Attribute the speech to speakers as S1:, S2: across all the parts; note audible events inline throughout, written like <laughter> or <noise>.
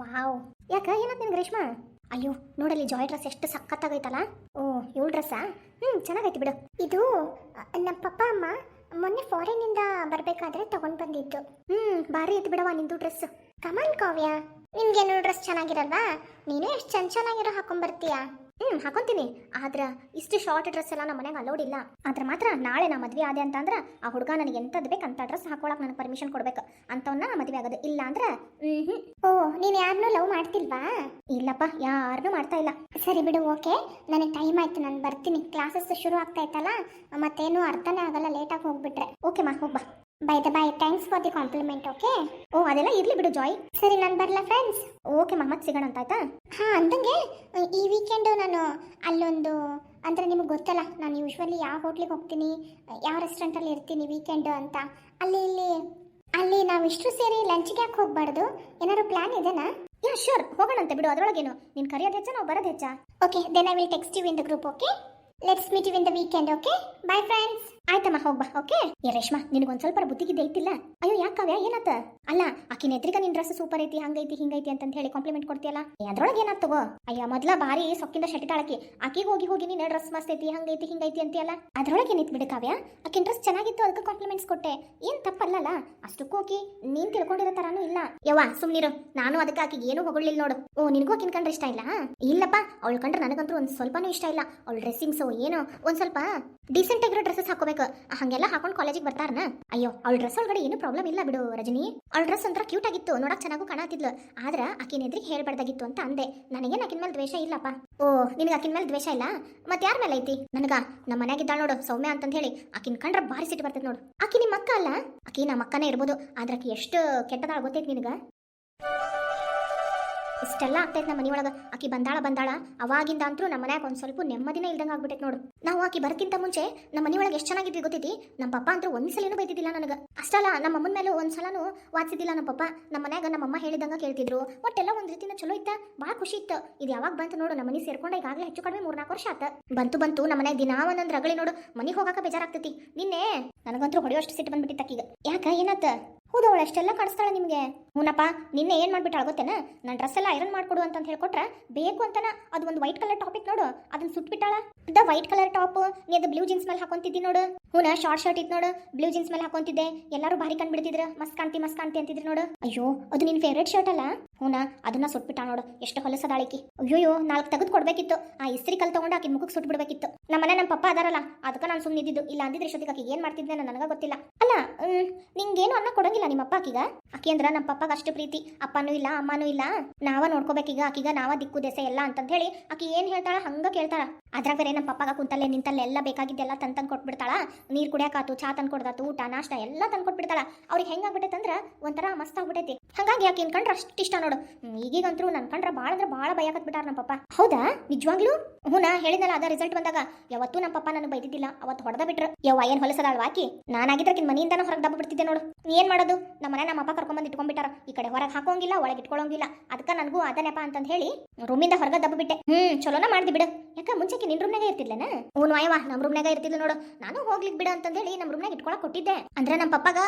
S1: Wow. ಯಾಕ ಏನಾಯ್ತು ನಿನ್ಗೆ ರೇಷ್ಮಾ? ಅಯ್ಯೋ, ನೋಡಲ್ಲಿ ಜಾಯ್ ಡ್ರೆಸ್ ಎಷ್ಟು ಸಖತ್ತಾಗೈತಲ್ಲ? ಓ, ಇವಳು ಡ್ರೆಸ್ಸಾ? ಹ್ಞೂ ಚೆನ್ನಾಗೈತಿ ಬಿಡು. ಇದು ನಮ್ಮ ಪಪ್ಪ, ಅಮ್ಮ ಮೊನ್ನೆ ಫಾರಿನಿಂದ ಬರಬೇಕಾದ್ರೆ ತಗೊಂಡು ಬಂದಿದ್ದು. ಹ್ಞೂ ಭಾರಿ ಐತಿ ಬಿಡವಾ ನಿಂದು ಡ್ರೆಸ್. ಕಮಾನ್ ಕಾವ್ಯ. ನಿಮ್ಗೇನು ಡ್ರೆಸ್ ಚೆನ್ನಾಗಿರಲ್ವಾ? ನೀನು ಎಷ್ಟು ಚೆನ್ನ ಚೆನ್ನಾಗಿರೋ ಹಾಕೊಂಡ್ಬರ್ತೀಯಾ ಹ್ಮ್ ಹಾಕೊಂತೀನಿ. ಆದ್ರೆ ಇಷ್ಟು ಶಾರ್ಟ್ ಡ್ರೆಸ್ ಎಲ್ಲ ನಮ್ಮ ಮನೆಗೆ ಅಲೋಡ್ ಇಲ್ಲ. ಆದ್ರ ಮಾತ್ರ ನಾಳೆ ನಾ ಮದ್ವೆ ಆದೆ ಅಂತಂದ್ರೆ ಆ ಹುಡುಗ ನನಗೆ ಎಂತದ್ ಬೇಕು ಅಂತ ಡ್ರೆಸ್ ಹಾಕೊಳಕ್ ನನಗೆ ಪರ್ಮಿಷನ್ ಕೊಡ್ಬೇಕು. ಅಂತವನ್ನ ಮದುವೆ ಆಗೋದು. ಇಲ್ಲ ಅಂದ್ರ ಹ್ಮ್ ಓ ನೀನು ಯಾರನ್ನೂ ಲವ್ ಮಾಡ್ತಿಲ್ವಾ? ಇಲ್ಲಪ್ಪ ಯಾರನ್ನೂ ಮಾಡ್ತಾ ಇಲ್ಲ. ಸರಿ ಬಿಡು ಓಕೆ. ನನಗೆ ಟೈಮ್ ಆಯ್ತು ನಾನು ಬರ್ತೀನಿ. ಕ್ಲಾಸಸ್ ಶುರು ಆಗ್ತಾ ಇತ್ತಲ್ಲ ಮತ್ತೇನು ಅರ್ಥನೇ ಆಗಲ್ಲ ಲೇಟಾಗಿ ಹೋಗ್ಬಿಟ್ರೆ. ಓಕೆ ಮಾ ಹೋಗ್ಬಾ bye the bye thanks for the compliment okay ಓ, ಅದೆಲ್ಲ ಇರ್ಲಿ ಬಿಡು ಜಾಯ್ ಸರಿ, ನಾನು ಬರಲ್ಲ ಫ್ರೆಂಡ್ಸ್ ಓಕೆ ಮಹಮ್ಮದ್ ಸಿಗೋಣ ಅಂತ, ಆಯ್ತಾ? ಹಾ, ಅಂದಂಗೆ ಈ ವೀಕೆಂಡು ನಾನು ಅಲ್ಲೊಂದು, ಅಂದರೆ ನಿಮಗೆ ಗೊತ್ತಲ್ಲ, ನಾನು ಯೂಶ್ವಲಿ ಯಾವ ಹೋಟ್ಲಿಗೆ ಹೋಗ್ತೀನಿ, ಯಾವ ರೆಸ್ಟೋರೆಂಟಲ್ಲಿ ಇರ್ತೀನಿ ವೀಕೆಂಡು ಅಂತ. ಅಲ್ಲಿ, ಇಲ್ಲಿ, ಅಲ್ಲಿ ನಾವು ಇಷ್ಟು ಸೇರಿ ಲಂಚ್ಗೆ ಯಾಕೆ ಹೋಗಬಾರ್ದು? ಏನಾದ್ರು ಪ್ಲ್ಯಾನ್ ಇದೆನಾ? ಯಾ ಶೋರ್ ಹೋಗೋಣಂತೆ ಬಿಡು, ಅದರೊಳಗೇನು. ನೀನು ಕರೆಯೋದು ಹೆಚ್ಚ, ನಾವು ಬರೋದು ಹೆಚ್ಚಾ. Okay then I will text you in the group okay let's meet you in the weekend okay bye friends ಆಯ್ತಮ್ಮ ಹೋಗ್ಬಾ ಓಕೆ? ಏ, ರೇಷ್ಮಾ, ನಿನಗೊಂದು ಸ್ವಲ್ಪ ಬುದ್ಧಿಗಿದ್ದೆ ಐತಿಲ್ಲ ಅಯ್ಯೋ, ಯಾಕ ಕಾವ್ಯ, ಏನಾತ? ಅಲ್ಲ, ಆಕಿನ ನೆದ್ರಿಗ ನಿನ್ ಡ್ರೆಸ್ ಸೂಪರ್ ಐತಿ, ಹಂಗೈತಿ, ಹಿಂಗೈತಿ ಅಂತ ಹೇಳಿ ಕಾಂಪ್ಲಿಮೆಂಟ್ ಕೊಡ್ತೀಯಲ್ಲ? ಅದ್ರೊಳಗೆ ಏನಾತ್ ತಗೋ? ಅಯ್ಯ, ಮೊದ್ಲ ಬಾರಿ ಸೊಕ್ಕಿಂದ ಶೆಟ್ಟಿ ತಾಳಕಿ ಆಕಿಗೆ ಹೋಗಿ ಹೋಗಿ ನೀನು ಡ್ರೆಸ್ ಮಸ್ತ್ ಐತಿ, ಹಂಗೈತಿ, ಹಿಂಗೈತಿ ಅಂತೀಯಲ್ಲ? ಅದ್ರೊಳಗೆ ಏನಿತ್ತು ಬಿಡು ಕಾವ್ಯ? ಆಕಿನ ಡ್ರೆಸ್ ಚೆನ್ನಾಗಿತ್ತು ಅದಕ್ಕೆ ಕಾಂಪ್ಲಿಮೆಂಟ್ಸ್ ಕೊಟ್ಟೆ. ಏನ್ ತಪ್ಪಲ್ಲಲ್ಲ? ಅಷ್ಟಕ್ಕೂ ಆಕಿ ನೀನ್ ತಿಳ್ಕೊಂಡಿರೋ ತರಾನು ಇಲ್ಲ. ಯವ್ವ, ಸುಮ್ನಿರು. ನಾನು ಅದಕ್ಕೆ ಆಕಿಗೆ ಏನು ಹೊಗಳಿಲ್ಲ ನೋಡು. ಓ, ನಿನಗೂ ಆಕಿನ ಕಂಡ್ರೆ ಇಷ್ಟ ಇಲ್ಲ ಇಲ್ಲಪ್ಪ, ಅವಳು ಕಂಡ್ರೆ ನನಗಂತೂ ಒಂದ್ ಸ್ವಲ್ಪನೂ ಇಷ್ಟ ಇಲ್ಲ. ಅವಳ ಡ್ರೆಸ್ಸಿಂಗ್ಸು ಏನೋ, ಒಂದ್ ಸ್ವಲ್ಪ ಡೀಸೆಂಟ್ ಆಗಿರೋ ಡ್ರೆಸ್ಸಸ್ ಹಾಕೋಬೇಕು. ಹಂಗೆಲ್ಲ ಹಾಕೊಂಡು ಕಾಲೇಜಿಗೆ ಬರ್ತಾರನ? ಅಯ್ಯೋ, ಅವಳ ಡ್ರೆಸ್ ಒಳಗಡೆ ಏನು ಪ್ರಾಬ್ಲಮ್ ಇಲ್ಲ ಬಿಡು, ರಜನಿ. ಅವಳ ಡ್ರೆಸ್ ಒಂಥರ ಕ್ಯೂಟ್ ಆಗಿತ್ತು, ನೋಡಕ್ ಚೆನ್ನಾಗೂ ಕಾಣತಿದ್ಲು. ಆದ್ರ ಆಕಿನ ಎದ್ರಿಗೆ ಹೇಳ್ಬಾರ್ದಾಗಿತ್ತು ಅಂತ ಅಂದೆ. ನನಗೇನು ಆಕಿನ ಮೇಲೆ ದ್ವೇಷ ಇಲ್ಲಪ್ಪ. ಓ, ನಿನಗೆ ಆಕಿನ ಮೇಲೆ ದ್ವೇಷ ಇಲ್ಲ? ಮತ್ತೆ ಯಾರ ಮೇಲೆ ಐತಿ? ನನಗ? ನಮ್ಮ ಮನ್ಯಾಗಿದ್ದಾಳ ನೋಡು, ಸೌಮ್ಯ ಅಂತ ಹೇಳಿ. ಆಕಿನ ಕಂಡ್ರೆ ಭಾರಿ ಸಿಟ್ಟು ಬರ್ತೈತೆ ನೋಡು. ಆಕಿ ನಿಮ್ಮ ಅಕ್ಕ ಅಲ್ಲ? ಆಕಿ ನಮ್ಮ ಅಕ್ಕನೇ ಇರ್ಬೋದು. ಆದ್ರೆ ಎಷ್ಟು ಕೆಟ್ಟದಾಳ ಗೊತ್ತೈತಿ ನಿನಗ? ಇಷ್ಟೆಲ್ಲ ಆಗ್ತೈತೆ ನಮ್ಮ ಮನೆಯೊಳಗೆ. ಆಕಿ ಬಂದಾಳ ಬಂದಾಳ, ಅವಾಗಿಂದ ಅಂತೂ ನಮ್ಮ ಮನ್ಯಾಗ ಒಂದು ಸ್ವಲ್ಪ ನೆಮ್ಮದಿನೇ ಇಲ್ದಂಗೆ ಆಗ್ಬಿಟ್ಟೈತೆ ನೋಡು. ನಾವು ಆಕಿ ಬರಕ್ಕಿಂತ ಮುಂಚೆ ನಮ್ಮ ಮನೆಯೊಳಗೆ ಎಷ್ಟು ಚೆನ್ನಾಗಿದ್ವಿ ಗೊತ್ತೈತಿ? ನಮ್ಮ ಪಪ್ಪ ಅಂತೂ ಒಂದ್ಸಲಿನೂ ಬೈತಿದ್ದಿಲ್ಲ ನನಗೆ. ಅಷ್ಟಲ್ಲ, ನಮ್ಮ ಅಮ್ಮನ ಒಂದು ಸಲನೂ ವಾಚಿದ್ದಿಲ್ಲ ನಮ್ಮ ಪಪ್ಪ. ನಮ್ಮ ಮನ್ಯಾಗ ನಮ್ಮ ಅಮ್ಮ ಹೇಳಿದಂಗ ಕೇಳ್ತಿದ್ರು. ಒಟ್ಟೆಲ್ಲ ಒಂದು ರೀತಿನ ಚಲೋ ಇತ್ತ? ಭಾಳ ಖುಷಿ ಇತ್ತು. ಇದು ಯಾವಾಗ ಬಂತು ನೋಡು, ನಮ್ಮ ಮನೆ ಸೇರ್ಕೊಂಡ ಈಗಾಗಲೇ ಹೆಚ್ಚು ಕಡಿಮೆ ಮೂರ್ನಾಲ್ಕು ವರ್ಷ ಆತ. ಬಂತು ಬಂತು ನಮ್ಮ ಮನ್ಯಾಗ ದಿನ ಒಂದೊಂದು ರಗಳಿ ನೋಡು. ಮನೆಗೆ ಹೋಗಾಕ ಬೇಜಾರಾಗ್ತೈತಿ. ನಿನ್ನೆ ನನಗಂತೂ ಹೊಡೆಯೋಷ್ಟು ಸಿಟ್ಟು ಬಂದ್ಬಿಟ್ಟಿತ್ತು ಆಕಿಗೆ. ಯಾಕ, ಏನಾತ? ಹೌದು ಅವಳು ಅಷ್ಟೆಲ್ಲ ಕಾಣಿಸ್ತಾಳ ನಿಮಗೆ? ಹೂನಪ್ಪ ನಿನ್ನೆ ಏನು ಮಾಡ್ಬಿಟ್ಟಾಳ ಗೊತ್ತೇನ? ನನ್ನ ಡ್ರೆಸ್ ಎಲ್ಲ ಐರನ್ ಮಾಡಿಕೊಡು ಅಂತ ಹೇಳ್ಕೊಟ್ರೆ ಬೇಕು ಅಂತನ. ಅದು ಒಂದು ವೈಟ್ ಕಲರ್ ಟಾಪಿಕ್ ನೋಡು. ಅದನ್ನ ಸುಟ್ಬಿಟ್ಟಾಳ. ಅದ ವೈಟ್ ಕಲರ್ ಟಾಪ್ ನೀ ಅದು ಬ್ಲೂ ಜೀನ್ಸ್ ಮೇಲೆ ಹಾಕೊಂತಿದ್ದಿ ನೋಡು. ಹೂನ ಶಾರ್ಟ್ ಶರ್ಟ್ ಇತ್ತು ನೋಡು. ಬ್ಲೂ ಜೀನ್ಸ್ ಮೇಲೆ ಹಾಕೊಂತಿದ್ದೆ. ಎಲ್ಲರೂ ಭಾರಿ ಕಂಡ್ಬಿಡ್ತಿದ್ರು. ಮಸ್ತ್ ಕಾಂತಿ ಮಸ್ತ್ ಕಾಂತಿ ಅಂತಿದ್ರು ನೋಡು. ಅಯ್ಯೋ, ಅದು ನಿನ್ ಫೇವ್ರೇಟ್ ಶರ್ಟ್ ಅಲ್ಲ? ಹೂನ, ಅದನ್ನ ಸುಟ್ಬಿಟ್ಟಾಳ ನೋಡು. ಎಷ್ಟು ಹೊಲಸದಾಳಿಕಿ ಅಯ್ಯೋ ನಾಲ್ಕು ತೆಗೆದು ಕೊಡ್ಬೇಕಿತ್ತು. ಆ ಇಸ್ತ್ರಿ ಕಲ್ ತಗೊಂಡು ಆಕಿ ಮುಖಕ್ಕೆ ಸುಟ್ಬಿಡ್ಬೇಕಿತ್ತು. ನಮ್ಮನೆ ನಮ್ಮ ಪಪ್ಪ ಅದಾರಲ್ಲ, ಅದಕ್ಕೆ ನಾನು ಸುಮ್ಮನಿದ್ದು ಇಲ್ಲ ಅಂದಿದ್ರೆ ಇಷ್ಟೊತ್ತಿಗೆ ಏನ್ ಏನು ಮಾಡ್ತಿದ್ದೆ ನನಗೆ ಗೊತ್ತಿಲ್ಲ. ಅಲ್ಲ ನಿಂಗೇನು ಅನ್ನ ಕೊಡಂಗಿಲ್ಲ. ನಿಮ್ಮ ಅಪ್ಪ ಆಕಿ ಅಂದ್ರ ನಮ್ಮ ಪಪ್ಪಾಗ ಅಷ್ಟು ಪ್ರೀತಿ. ಅಪ್ಪನೂ ಇಲ್ಲ, ಅಮ್ಮನೂ ಇಲ್ಲ. ನಾವ ನೋಡ್ಕೋಬೇಕೀಗ ಆಕಿಗ, ನಾವ ದಿಕ್ಕು ದೆಸೆ ಎಲ್ಲ ಅಂತಂತ ಹೇಳಿ ಆಕಿ ಏನ್ ಹೇಳ್ತಾಳ ಹಂಗ ಕೇಳ್ತಾಳ. ಅದ್ರಾಗ ಬೇರೆ ನಮ್ಮ ಪಪ್ಪಾಗ ಕುಂತಲ್ಲೇ ನಿಂತಲ್ಲೇ ಎಲ್ಲ ಬೇಕಾಗಿದ್ದೆಲ್ಲ ತಂದ್ ತಂದ್ ಕೊಟ್ಬಿಡ್ತಾಳ. ನೀರ್ ಕುಡಿಯಾಕಾತು, ಚಾ ತಂದ್ ಕೊಡ್ದಾತು, ಊಟ, ನಾಷ್ಟ ಎಲ್ಲ ತಂದ್ ಕೊಟ್ಬಿಡ್ತಾಳ. ಅವ್ರಿಗೆ ಹೆಂಗಾಗ್ಬಿಟ್ಟೈತೆ ಅಂದ್ರ ಒಂಥರ ಮಸ್ತ್ ಆಗ್ಬಿಟ್ಟೈತಿ. ಹಂಗಾಗಿ ಆಕಿನ್ ಕಂಡ್ರ ಅಷ್ಟು ಇಷ್ಟ ನೋಡು. ಈಗೀಗಂತೂ ನನ್ ಕಂಡ್ರ ಬಾಳ ಅಂದ್ರೆ ಬಾಳ ಭಯ ಬಿಟ್ಟಾರ ನಮ್ಮ ಪಪ್ಪ. ಹೌದಾ? ನಿಜವಾಗ್ಲೂ? ಹ್ಞೂ ನಾ ಹೇಳಿದ್ನಲ್ಲ ಅದ ರಿಸಲ್ಟ್ ಬಂದಾಗ. ಯಾವತ್ತೂ ನಮ್ಮ ಪಪ್ಪ ನನಗೆ ಬೈದಿದ್ದಿಲ್ಲ. ಅವತ್ತು ಹೊಡೆದ ಬಿಟ್ರು. ಯವ್ವ ಏನ್ ಹೊಲಸದಾಳ್ ವಾಕಿ ನಾನಾಗಿದ್ರಕಿನ್ ಮನೆಯಿಂದನೂ ಹೊರಗೆ ದಬ್ಬ ಬಿಡ್ತಿದ್ದೆ ನೋಡು. ಏನ್ ಮಾಡೋದು? ನಮ್ಮ ಮನೆ ನಮ್ಮ ಅಪ್ಪ ಇಟ್ಕೊಂಡ್ಬಿಟ್ಟಾರ. ಈ ಕಡೆ ಹೊರಗೆ ಹಾಕೋಂಗಿಲ್ಲ, ಒಳಗೆ ಇಟ್ಕೊಳ್ಳೋಂಗಿಲ್ಲ ಅದಕ್ಕೆ ನನಗೂ ಅದನೆಪ್ಪ ಅಂತಂದು ಹೇಳಿ ರೂಮಿಂದ ಹೊರಗೆ ದಬ್ಬ ಬಿಟ್ಟೆ. ಹ್ಮ್, ಚಲೋನ ಮಾಡ್ದಿ ಬಿಡು. ಯಾಕ ಮುಂಚೆಗೆ ನಿನ್ ರೂಮ್ನಾಗ ಇರ್ತಿದ್ಲನ? ಹ್ಞೂ ಅಯ್ಯವ ನಮ್ಮ ರೂಮ್ನಾಗ ಇರ್ತಿದ್ಲು ನೋಡು. ನಾನು ಹೋಗ್ಲಿಕ್ಕೆ ಬಿಡು ಅಂತ ಹೇಳಿ ನಮ್ಮ ರೂಮ್ನಾಗ ಇಟ್ಕೊಳಕ್ ಕೊಟ್ಟಿದ್ದೆ. ಅಂದ್ರೆ ನಮ್ಮ ಪಪ್ಪಾಗ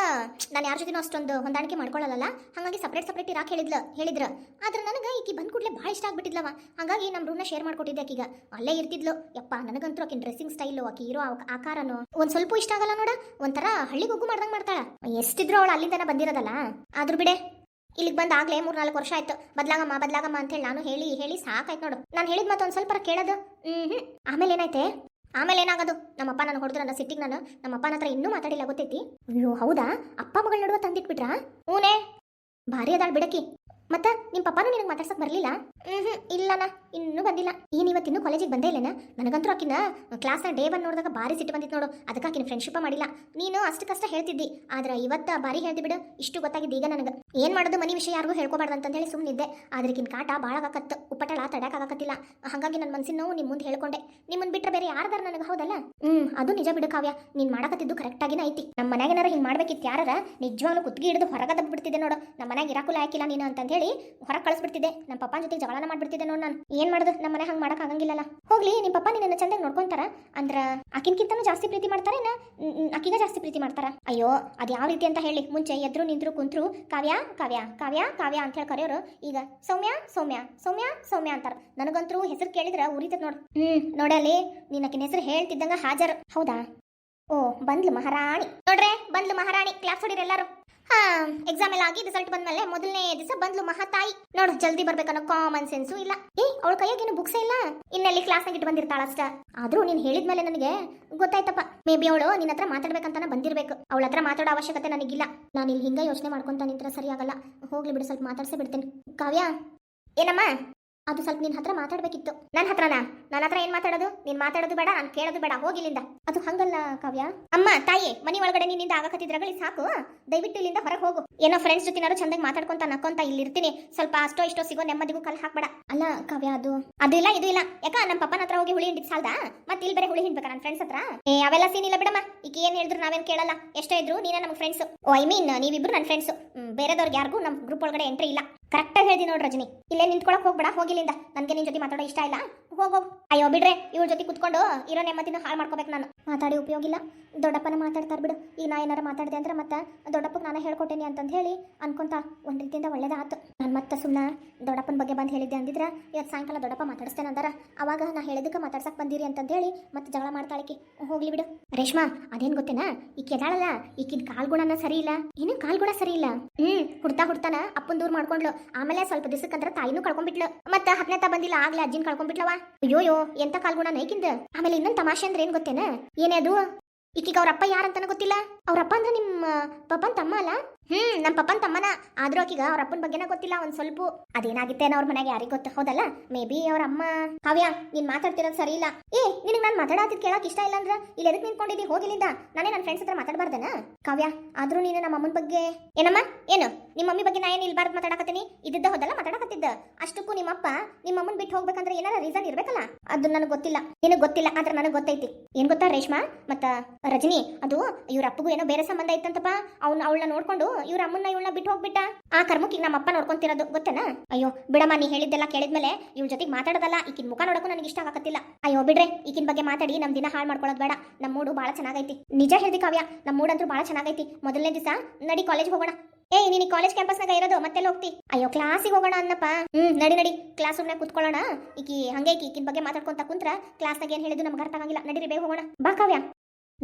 S1: ನಾನು ಯಾರ ಜೊತೆನೂ ಅಷ್ಟೊಂದು ಹೊಂದಾಣಿಕೆ ಮಾಡ್ಕೊಳ್ಳಲ್ಲ ಹಾಗಾಗಿ ಸಪ್ರೇಟ್ ಸಪ್ರೇಟ್ ಇರಾಕ್ ಹೇಳಿದ್ಲು ಹೇಳಿದ್ರು. ಆದ್ರೆ ನನಗೆ ಈಕಿ ಬಂದ್ ಕೂಡ್ಲೆ ಭಾಳ ಇಷ್ಟ ಆಗ್ಬಿಟ್ಟಿದ್ಲವ ಹಾಗಾಗಿ ನಮ್ಮ ರೂಮ್ನ ಶೇರ್ ಮಾಡ್ಕೊಟ್ಟಿದ್ದೆ ಆಕಿಗ. ಅಲ್ಲೇ ಇರ್ತಿದ್ಲು. ಯಪ್ಪ, ನನಗಂತೂ ಆಕಿನ ಡ್ರೆಸ್ಸಿಂಗ್ ಸ್ಟೈಲು ಆಕಿ ಇರೋ ಆಕಾರನು ಒಂದ್ ಸ್ವಲ್ಪ ಇಷ್ಟ ಆಗಲ್ಲ ನೋಡ. ಒಂಥರ ಹಳ್ಳಿ ಗುಗ್ಗು ಮಾಡ್ದಂಗ್ ಮಾಡ್ತಾಳ. ಎಷ್ಟಿದ್ರು ಅವಳು ಅಲ್ಲಿಂದನ ಬಂದಿರೋದಲ್ಲ. ಆದ್ರೂ ಬಿಡೆ ಇಲ್ಲಿಗೆ ಬಂದು ಆಗಲೇ ಮೂರ್ ನಾಲ್ಕು ವರ್ಷ ಆಯ್ತು. ಬದಲಾಗಮ್ಮ ಬದಲಾಗಮ್ಮ ಅಂತ ಹೇಳಿ ನಾನು ಹೇಳಿ ಹೇಳಿ ಸಾಕಾಯ್ತು ನೋಡು. ನಾನು ಹೇಳಿದ್ ಮತ್ತೆ ಒಂದು ಸ್ವಲ್ಪ ಕೇಳೋದು. ಹ್ಞೂ ಆಮೇಲೆ ಏನಾಯ್ತೆ? ಆಮೇಲೆ ಏನಾಗೋದು? ನಮ್ಮಪ್ಪ ನಾನು ಹೊಡೆದ್ರು ನನ್ನ ಸಿಟ್ಟಿಗೆ ನಾನು ನಮ್ಮಪ್ಪನ ಹತ್ರ ಇನ್ನೂ ಮಾತಾಡಿಲ್ಲ ಗೊತ್ತೈತಿ? ಅಯ್ಯೋ, ಹೌದಾ? ಅಪ್ಪ ಮಗಳ ನಡುವೆ ತಂದಿಟ್ಬಿಟ್ರಾ? ಹ್ಞೂನೇ ಭಾರಿ ಅದಾಳ್ ಬಿಡಕಿ. ಮತ್ತೆ ನಿಮ್ಮ ಪಪ್ಪನೂ ನಿನಗೆ ಮಾತಾಡ್ಸಕ್ಕೆ ಬರ್ಲಿಲ್ಲ? ಹ್ಮ್ ಇಲ್ಲನ ಇನ್ನೂ ಬಂದಿಲ್ಲ. ಏನ್ ಇವತ್ತಿನ್ನೂ ಕಾಲೇಜಿಗೆ ಬಂದೇ ಇಲ್ಲನ? ನನಗಂತೂ ಆಕಿನ ಕ್ಲಾಸ್ನ ಡೇ ಬಂದು ನೋಡಿದಾಗ ಭಾರಿ ಸಿಟ್ಟು ಬಂದಿತ್ತು ನೋಡು. ಅದಕ್ಕೆ ಆಕಿನ ಫ್ರೆಂಡ್ಶಿಪ್ ಮಾಡಿಲ್ಲ. ನೀನು ಅಷ್ಟಕ್ಕಷ್ಟ ಹೇಳ್ತಿದ್ದಿ. ಆದ್ರೆ ಇವತ್ತ ಬಾರಿ ಹೇಳ್ತಿ ಬಿಡು. ಇಷ್ಟು ಗೊತ್ತಾಗಿದ್ದು ಈಗ ನನಗೆ. ಏನ್ ಮಾಡೋದು ಮನಿ ವಿಷಯ ಯಾರಿಗೂ ಹೇಳ್ಕೊಬಾರ್ದು ಅಂತ ಹೇಳಿ ಸುಮ್ಮನಿದ್ದೆ ಆದ್ರಕಿನ ಕಾಟ ಭಾಳ ಉಪ್ಪಟಳ ತಡಕಾಗತ್ತಿಲ್ಲ ಹಾಗಾಗಿ ನನ್ನ ಮನಸ್ಸಿನ ನೋವು ನಿಮ್ಮ ಮುಂದೆ ಹೇಳ್ಕೊಂಡೆ. ನಿಮ್ಮನ್ ಬಿಟ್ಟರೆ ಬೇರೆ ಯಾರ್ದಾರ ನನಗೆ ಹೌದಲ್ಲ? ಹ್ಮ್, ಅದು ನಿಜ ಬಿಡು ಕಾವ್ಯ. ನೀನ್ ಮಾಡಕತ್ತಿದ್ದು ಕರೆಕ್ಟಾಗಿನ ಐತಿ. ನಮ್ಮ ಮನ್ಯಾಗೇನಾರ ಹಿಂಗ್ ಮಾಡ್ಬೇಕಿತ್ತು ಯಾರ ನಿಜವಾಗ್ಲೂ ಕುತ್ತಿಗೆ ಹಿಡಿದು ಹೊರಗದ ಬಿಡ್ತಿದ್ದೆ ನೋಡು. ನಮ್ಮ ಮನ್ಯಾಗ ಇರಾಕುಲ ಹಾಕಿಲ್ಲ ನೀನು ಅಂತ ಹೇಳಿ ಹೊರಗೆ ಕಳಿಸ್ಬಿಡ್ತಿದ್ದೆ. ನಮ್ಮ ಪಪ್ಪನ ಜೊತೆ ಜಗಳನ ಮಾಡ್ಬಿಡ್ತಿದ್ದೆ ನೋಡ್ ನಾನು. ಏನ್ ಮಾಡುದು? ನಮ್ಮ ಮನೆ ಹಂಗ್ ಮಾಡಕ್ ಆಗಂಗಿಲ್ಲಲ್ಲ. ಹೋಗ್ಲಿ, ನಿಮ್ ಪಪ್ಪ ನಿನ್ನ ಚಂದಾಗಿ ನೋಡ್ಕೊಂತಾರ? ಅಂದ್ರ ಆಕಿನ್ಕಿಂತನೂ ಜಾಸ್ತಿ ಪ್ರೀತಿ ಮಾಡ್ತಾರೇನ? ಅಕ್ಕಿಗ ಜಾಸ್ತಿ ಪ್ರೀತಿ ಮಾಡ್ತಾರ? ಅಯ್ಯೋ, ಅದ್ ಯಾವ ರೀತಿ ಅಂತ ಹೇಳಿ. ಮುಂಚೆ ಎದ್ರು ನಿಂತ್ರು ಕುಂತ್ರು, ಕಾವ್ಯ ಕಾವ್ಯ ಕಾವ್ಯ ಕಾವ್ಯ ಅಂತ ಹೇಳಿ ಕರೆಯೋರು. ಈಗ ಸೌಮ್ಯ ಸೌಮ್ಯ ಸೌಮ್ಯ ಸೌಮ್ಯ ಅಂತಾರ. ನನಗಂತರೂ ಹೆಸರು ಕೇಳಿದ್ರ ಉರಿತದ ನೋಡ್. ಹ್ಮ್ ನೋಡಲಿ ನೀನ್ ಅಕ್ಕಿನ ಹೆಸರು ಹೇಳ್ತಿದ್ದಂಗ ಹಾಜರ್. ಹೌದಾ? ಓ, ಬಂದ್ಲು ಮಹಾರಾಣಿ. ನೋಡ್ರೆ, ಬಂದ್ಲು ಮಹಾರಾಣಿ. ಕ್ಲಾಸ್ ಹೊಡಿರಿ ಎಲ್ಲಾರು. ಎಕ್ಸಾಮ್ ಎಲ್ಲ ಆಗಿ ರಿಸಲ್ಟ್ ಬಂದ್ಮೇಲೆ ಮೊದಲನೇ ದಿವಸ ಬಂದ್ಲು ಮಹಾತಾಯಿ ನೋಡು, ಜಲ್ದಿ ಬರ್ಬೇಕನ್ನೋ ಕಾಮನ್ ಸೆನ್ಸು ಇಲ್ಲ. ಏ, ಅವಳ ಕೈಯಾಗೇನು ಬುಕ್ಸ್ ಇಲ್ಲ? ಇನ್ನೆಲ್ಲಿ ಕ್ಲಾಸ್ನಾಗ ಇಟ್ಟು ಬಂದಿರ್ತಾಳ ಅಷ್ಟ ಆದ್ರೂ ನೀನ್ ಹೇಳಿದ್ಮೇಲೆ ನನಗೆ ಗೊತ್ತಾಯ್ತಪ್ಪ. ಮೇ ಬಿ ಅವಳು ನಿನ್ನ ಹತ್ರ ಮಾತಾಡ್ಬೇಕಂತಾನೆ ಬಂದಿರ್ಬೇಕು. ಅವಳ ಹತ್ರ ಮಾತಾಡೋ ಅವಶ್ಯಕತೆ ನನಗಿಲ್ಲ. ನಾನು ಇಲ್ಲಿ ಹಿಂಗ ಯೋಚನೆ ಮಾಡ್ಕೊಂತ ನಿಂತ್ರ ಸರಿ ಆಗಲ್ಲ ಹೋಗ್ಲಿ ಬಿಡು, ಸ್ವಲ್ಪ ಮಾತಾಡ್ಸೇ ಬಿಡ್ತೇನೆ. ಕಾವ್ಯ? ಏನಮ್ಮ? ಅದು ಸ್ವಲ್ಪ ನಿನ್ ಹತ್ರ ಮಾತಾಡ್ಬೇಕಿತ್ತು. ನನ್ನ ಹತ್ರನಾ? ನನ್ನ ಹತ್ರ ಏನ್ ಮಾತಾಡೋದು? ನೀನ್ ಮಾತಾಡೋದು ಬೇಡ, ನಾನು ಕೇಳೋದು ಬೇಡ ಹೋಗಿಲ್ಲಿಂದ ಅದು ಹಂಗಲ್ಲ ಕಾವ್ಯ. ಅಮ್ಮ, ತಾಯಿ, ಮನಿ ಒಳಗಡೆ ನಿನ್ನಿಂದ ಆಗಕತ್ತಿದ್ರಗಳಿ ಸಾಕು. ದಯವಿಟ್ಟು ಇಲ್ಲಿಂದ ಹೊರಗೆ ಹೋಗು. ಏನೋ ಫ್ರೆಂಡ್ಸ್ ಜೊತೆನಾರು ಚಂದಾಗಿ ಮಾತಾಡ್ಕೊಂತ ನಕ್ಕೊಂತ ಇಲ್ಲಿ ಇರ್ತೀನಿ. ಸ್ವಲ್ಪ ಅಷ್ಟೋ ಇಷ್ಟೋ ಸಿಗೋ ನೆಮ್ಮದಿಗೂ ಕಲ್ ಹಾಕ್ಬೇಡ. ಅಲ್ಲ ಕಾವ್ಯ, ಅದು ಅದು ಇಲ್ಲ, ಇದು ಇಲ್ಲ. ಯಾಕ? ನಮ್ಮ ಪಪ್ಪನ ಹತ್ರ ಹೋಗಿ ಹುಳಿ ಹಿಂಡಿದ್ ಸಾಲ್ದ? ಮತ್ತೆ ಇಲ್ಲಿ ಬೇರೆ ಹುಳಿ ಹಿಂಡ್ಬೇಕಾ ನನ್ನ ಫ್ರೆಂಡ್ಸ್ ಹತ್ರ? ಏ, ಅವೆಲ್ಲ ಸೀನ್ ಇಲ್ಲ ಬಿಡಮ್ಮ. ಈಗ ಏನ್ ಹೇಳಿದ್ರು ನಾವೇನ್ ಕೇಳಲ್ಲ. ಎಷ್ಟೇ ಇದ್ರು ನೀನ ನಮ್ಮ ಫ್ರೆಂಡ್ಸ್ ಓ ಐ ಮೀನ್ ನೀವಿಬ್ರು ನನ್ನ ಫ್ರೆಂಡ್ಸ್ ಬೇರೆದವ್ರಿಗೆ ಯಾರಿಗೂ ನಮ್ಮ ಗ್ರೂಪ್ ಒಳಗಡೆ ಎಂಟ್ರಿ ಇಲ್ಲ. ಕರೆಕ್ಟಾಗಿ ಹೇಳ್ದಿ ನೋಡಿ ರಜನಿ. ಇಲ್ಲೇ ನಿಂತ್ಕೊಳಕ್ ಹೋಗ್ಬೇಡ ಹೋಗಿಲ್ಲಿಂದ ನನಗೆ ನಿನ್ನ ಜೊತೆ ಮಾತಾಡೋ ಇಷ್ಟ ಇಲ್ಲ. ಹೋಗೋ ಅಯ್ಯೋ, ಬಿಡ್ರೆ ಇವ್ರ ಜೊತೆ ಕುತ್ಕೊಂಡು ಇರೋ ನೆಮ್ಮದಿನ ಹಾಳು ಮಾಡ್ಕೋಬೇಕು ನಾನು. ಮಾತಾಡಿ ಉಪಯೋಗ ಇಲ್ಲ. ದೊಡ್ಡಪ್ಪನ ಮಾತಾಡ್ತಾರೆ ಬಿಡು. ಈಗ ನಾ ಏನಾರ ಮಾತಾಡಿದೆ ಅಂದ್ರೆ ಮತ್ತೆ ದೊಡ್ಡಪ್ಪಗೆ ನಾನು ಹೇಳ್ಕೊಟ್ಟೇನಿ ಅಂತಂದು ಹೇಳಿ ಅನ್ಕೊಂತ ಒಂದು ರೀತಿಯಿಂದ ಒಳ್ಳೇದಾತು. ನಾನು ಮತ್ತೆ ಸುಮ್ಮನೆ ದೊಡ್ಡಪ್ಪನ ಬಗ್ಗೆ ಬಂದು ಹೇಳಿದ್ದೆ ಅಂದಿದ್ರೆ ಇವತ್ತು ಸಾಯಂಕಾಲ ದೊಡ್ಡಪ್ಪ ಮಾತಾಡಿಸ್ತೇನೆ ಅಂದಾರ. ಅವಾಗ ನಾ ಹೇಳಿದಕ್ಕೆ ಮಾತಾಡ್ಸಕ್ಕೆ ಬಂದಿರಿ ಅಂತಂದು ಹೇಳಿ ಮತ್ತೆ ಜಗಳ ಮಾಡ್ತಾಳಿಕೆ. ಹೋಗ್ಲಿ ಬಿಡು. ರೇಷ್ಮಾ, ಅದೇನ್ ಗೊತ್ತೇನಾ? ಈ ಕೆದಾಳಲ್ಲ, ಈಕಿನ ಕಾಲ್ಗುಣನ ಸರಿ ಇಲ್ಲ ಏನು ಕಾಲ್ಗುಣ ಸರಿ ಇಲ್ಲ ಹ್ಮ್, ಹುಡ್ತಾ ಹುಡ್ತಾನ ಅಪ್ಪನ್ ದೂರ ಮಾಡ್ಕೊಂಡ್ಲು ಆಮೇಲೆ ಸ್ವಲ್ಪ ದಿವಸಕ್ಕಂದ್ರೆ ತಾಯಿನೂ ಕಳ್ಕೊಂಡ್ಬಿಟ್ಲು. ಮತ್ತೆ ಹತ್ತನೇ ತ ಬಂದಿಲ್ಲ, ಆಗ್ಲೇ ಅಜ್ಜಿನ ಕಳ್ಕೊಂಡ್ಬಿಟ್ಲವ ಅಯ್ಯೋಯೋ ಎಂತ ಕಾಲ್ಗುಣ ನೈಕಿಂದ ಆಮೇಲೆ ಇನ್ನೊಂದು ತಮಾಷೆ ಅಂದ್ರೆ ಏನ್ ಗೊತ್ತೇನ? ಏನೇ ಅದು? ಈಕಿಗೆ ಅವ್ರ ಅಪ್ಪ ಯಾರಂತನ ಗೊತ್ತಿಲ್ಲ? ಅವ್ರ ಅಪ್ಪ ಅಂದ್ರೆ ನಿಮ್ಮ ಪಪ್ಪನ್ ತಮ್ಮ ಅಲ್ಲ? ಹ್ಮ್ ನಮ್ಮ ಪಪ್ಪನ್ ತಮ್ಮನ. ಆದ್ರೂ ಆಕಿಗ ಅವ್ರ ಅಪ್ಪನ ಬಗ್ಗೆನ ಗೊತ್ತಿಲ್ಲ, ಒಂದ್ ಸ್ವಲ್ಪ. ಅದೇನಾಗಿತ್ತೇನೋ ಅವ್ರ ಮನೆಗೆ ಯಾರಿಗ್ ಗೊತ್ತ? ಹೌದಲ್ಲ? ಮೇ ಬಿ ಅವ್ರ ಅಮ್ಮ. ಕಾವ್ಯ ನೀನ್ ಮಾತಾಡ್ತಿರೋದು ಸರಿ ಇಲ್ಲ. ಏ, ನಿನಗೆ ನಾನು ಮಾತಾಡತ್ತಿದ್ ಕೇಳಕ್ ಇಷ್ಟ ಇಲ್ಲ ಅಂದ್ರ ಇಲ್ಲಿ ಎದಕ್ ನಿಂತ್ಕೊಂಡಿದ್ದಿ? ಹೋಗಿಲಿಂದ ನಾನೇ ನನ್ನ ಫ್ರೆಂಡ್ಸ್ ಹತ್ರ ಮಾತಾಡಬಾರ್ದನ? ಕಾವ್ಯ, ಆದ್ರೂ ನೀನು ನಮ್ಮ ಅಮ್ಮನ ಬಗ್ಗೆ ಏನಮ್ಮ? ಏನು? ನಿಮ್ಮ ಮಮ್ಮಿ ಬಗ್ಗೆ ನಾ ಏನು ಇಲ್ಬಾರ್ದು ಮಾತಾಡಕತ್ತೀನಿ? ಇದ್ದಿದ್ದ ಹೋದಲ್ಲ, ಮಾತಾಡಕತ್ತಿದ್ದ? ಅಷ್ಟಕ್ಕೂ ನಿಮ್ಮಪ್ಪ ನಿಮ್ಮ ಅಮ್ಮನ್ ಬಿಟ್ಟು ಹೋಗ್ಬೇಕಂದ್ರೆ ಏನಾರ ರೀಸನ್ ಇರ್ಬೇಕಲ್ಲ? ಅದು ನನಗೆ ಗೊತ್ತಿಲ್ಲ. ನಿನಗೆ ಗೊತ್ತಿಲ್ಲ, ಆದ್ರೆ ನನಗೆ ಗೊತ್ತೈತಿ. ಏನ್ ಗೊತ್ತಾ ರೇಷ್ಮಾ? ಮತ್ತ ರಜನಿ, ಅದು ಇವ್ರ ಅಪ್ಪಗೂ ಏನೋ ಬೇರೆ ಸಂಬಂಧ ಇತ್ತಂತಪ್ಪ. ಅವ್ನ ಅವಳನ್ನ ನೋಡ್ಕೊಂಡು ಇವ್ರ ಅಮ್ಮನ್ನ ಇವಳನ್ನ ಬಿಟ್ಟು ಹೋಗ್ಬಿಟ್ಟ? ಆ ಕರ್ಮಕ್ಕೆ ನಮ್ಮ ಅಪ್ಪ ನೋಡ್ಕೊಂತಿರೋದು ಗೊತ್ತೇನಾ? ಅಯ್ಯೋ, ಬಿಡಮ್ಮ, ನೀ ಹೇಳಿದ್ದೆಲ್ಲ ಕೇಳಿದ್ಮೇಲೆ ಇವ್ರ ಜೊತೆಗೆ ಮಾತಾಡೋದಲ್ಲ, ಈಕಿನ ಮುಖ ನೋಡಕ್ಕೂ ನನಗೆ ಇಷ್ಟ ಆಗತ್ತಿಲ್ಲ ಅಯ್ಯೋ, ಬಿಡ್ರೆ, ಈಕಿನ ಬಗ್ಗೆ ಮಾತಾಡಿ, ನಮ್ ದಿನ ಹಾಳು ಮಾಡ್ಕೊಳ್ಳೋದು ಬೇಡ. ನಮ್ಮ ಮೂಡು ಭಾಳ ಚೆನ್ನಾಗೈತಿ. ನಿಜ ಹೇಳ್ದಿ ಕಾವ್ಯ ನಮ್ಮ ಮೂಡಂತೂ ಭಾಳ ಚೆನ್ನಾಗೈತಿ. ಮೊದಲನೇ ದಿವಸ ನಡಿ ಕಾಲೇಜ್ ಹೋಗೋಣ. ಏ, ನೀನು ಕಾಲೇಜ್ ಕ್ಯಾಂಪಸ್ನಾಗ ಇರೋದು, ಮತ್ತೆಲ್ಲ ಹೋಗ್ತಿ? ಅಯ್ಯೋ ಕ್ಲಾಸಿಗೆ ಹೋಗೋಣ ಅನ್ನಪ್ಪ. ಹ್ಮ್, ನಡಿ ನಡಿ. ಕ್ಲಾಸ್ ರೂಮ್ನಾಗ ಕುತ್ಕೊಳ್ಳೋಣ. ಈಕಿ ಹಂಗೆ ಈಕಿ ಈಕಿನ ಬಗ್ಗೆ ಮಾತಾಡ್ಕೊಂತ ಕುಂತ್ರ ಕ್ಲಾಸ್ನಾಗ ಏನ್ ಹೇಳಿದ್ದು ನಮ್ಗೆ ಅರ್ಥ ಆಗಂಗಿಲ್ಲ. ನಡಿರಿ, ಬೇಗ ಹೋಗೋಣ. ಬಾ ಕಾವ್ಯ.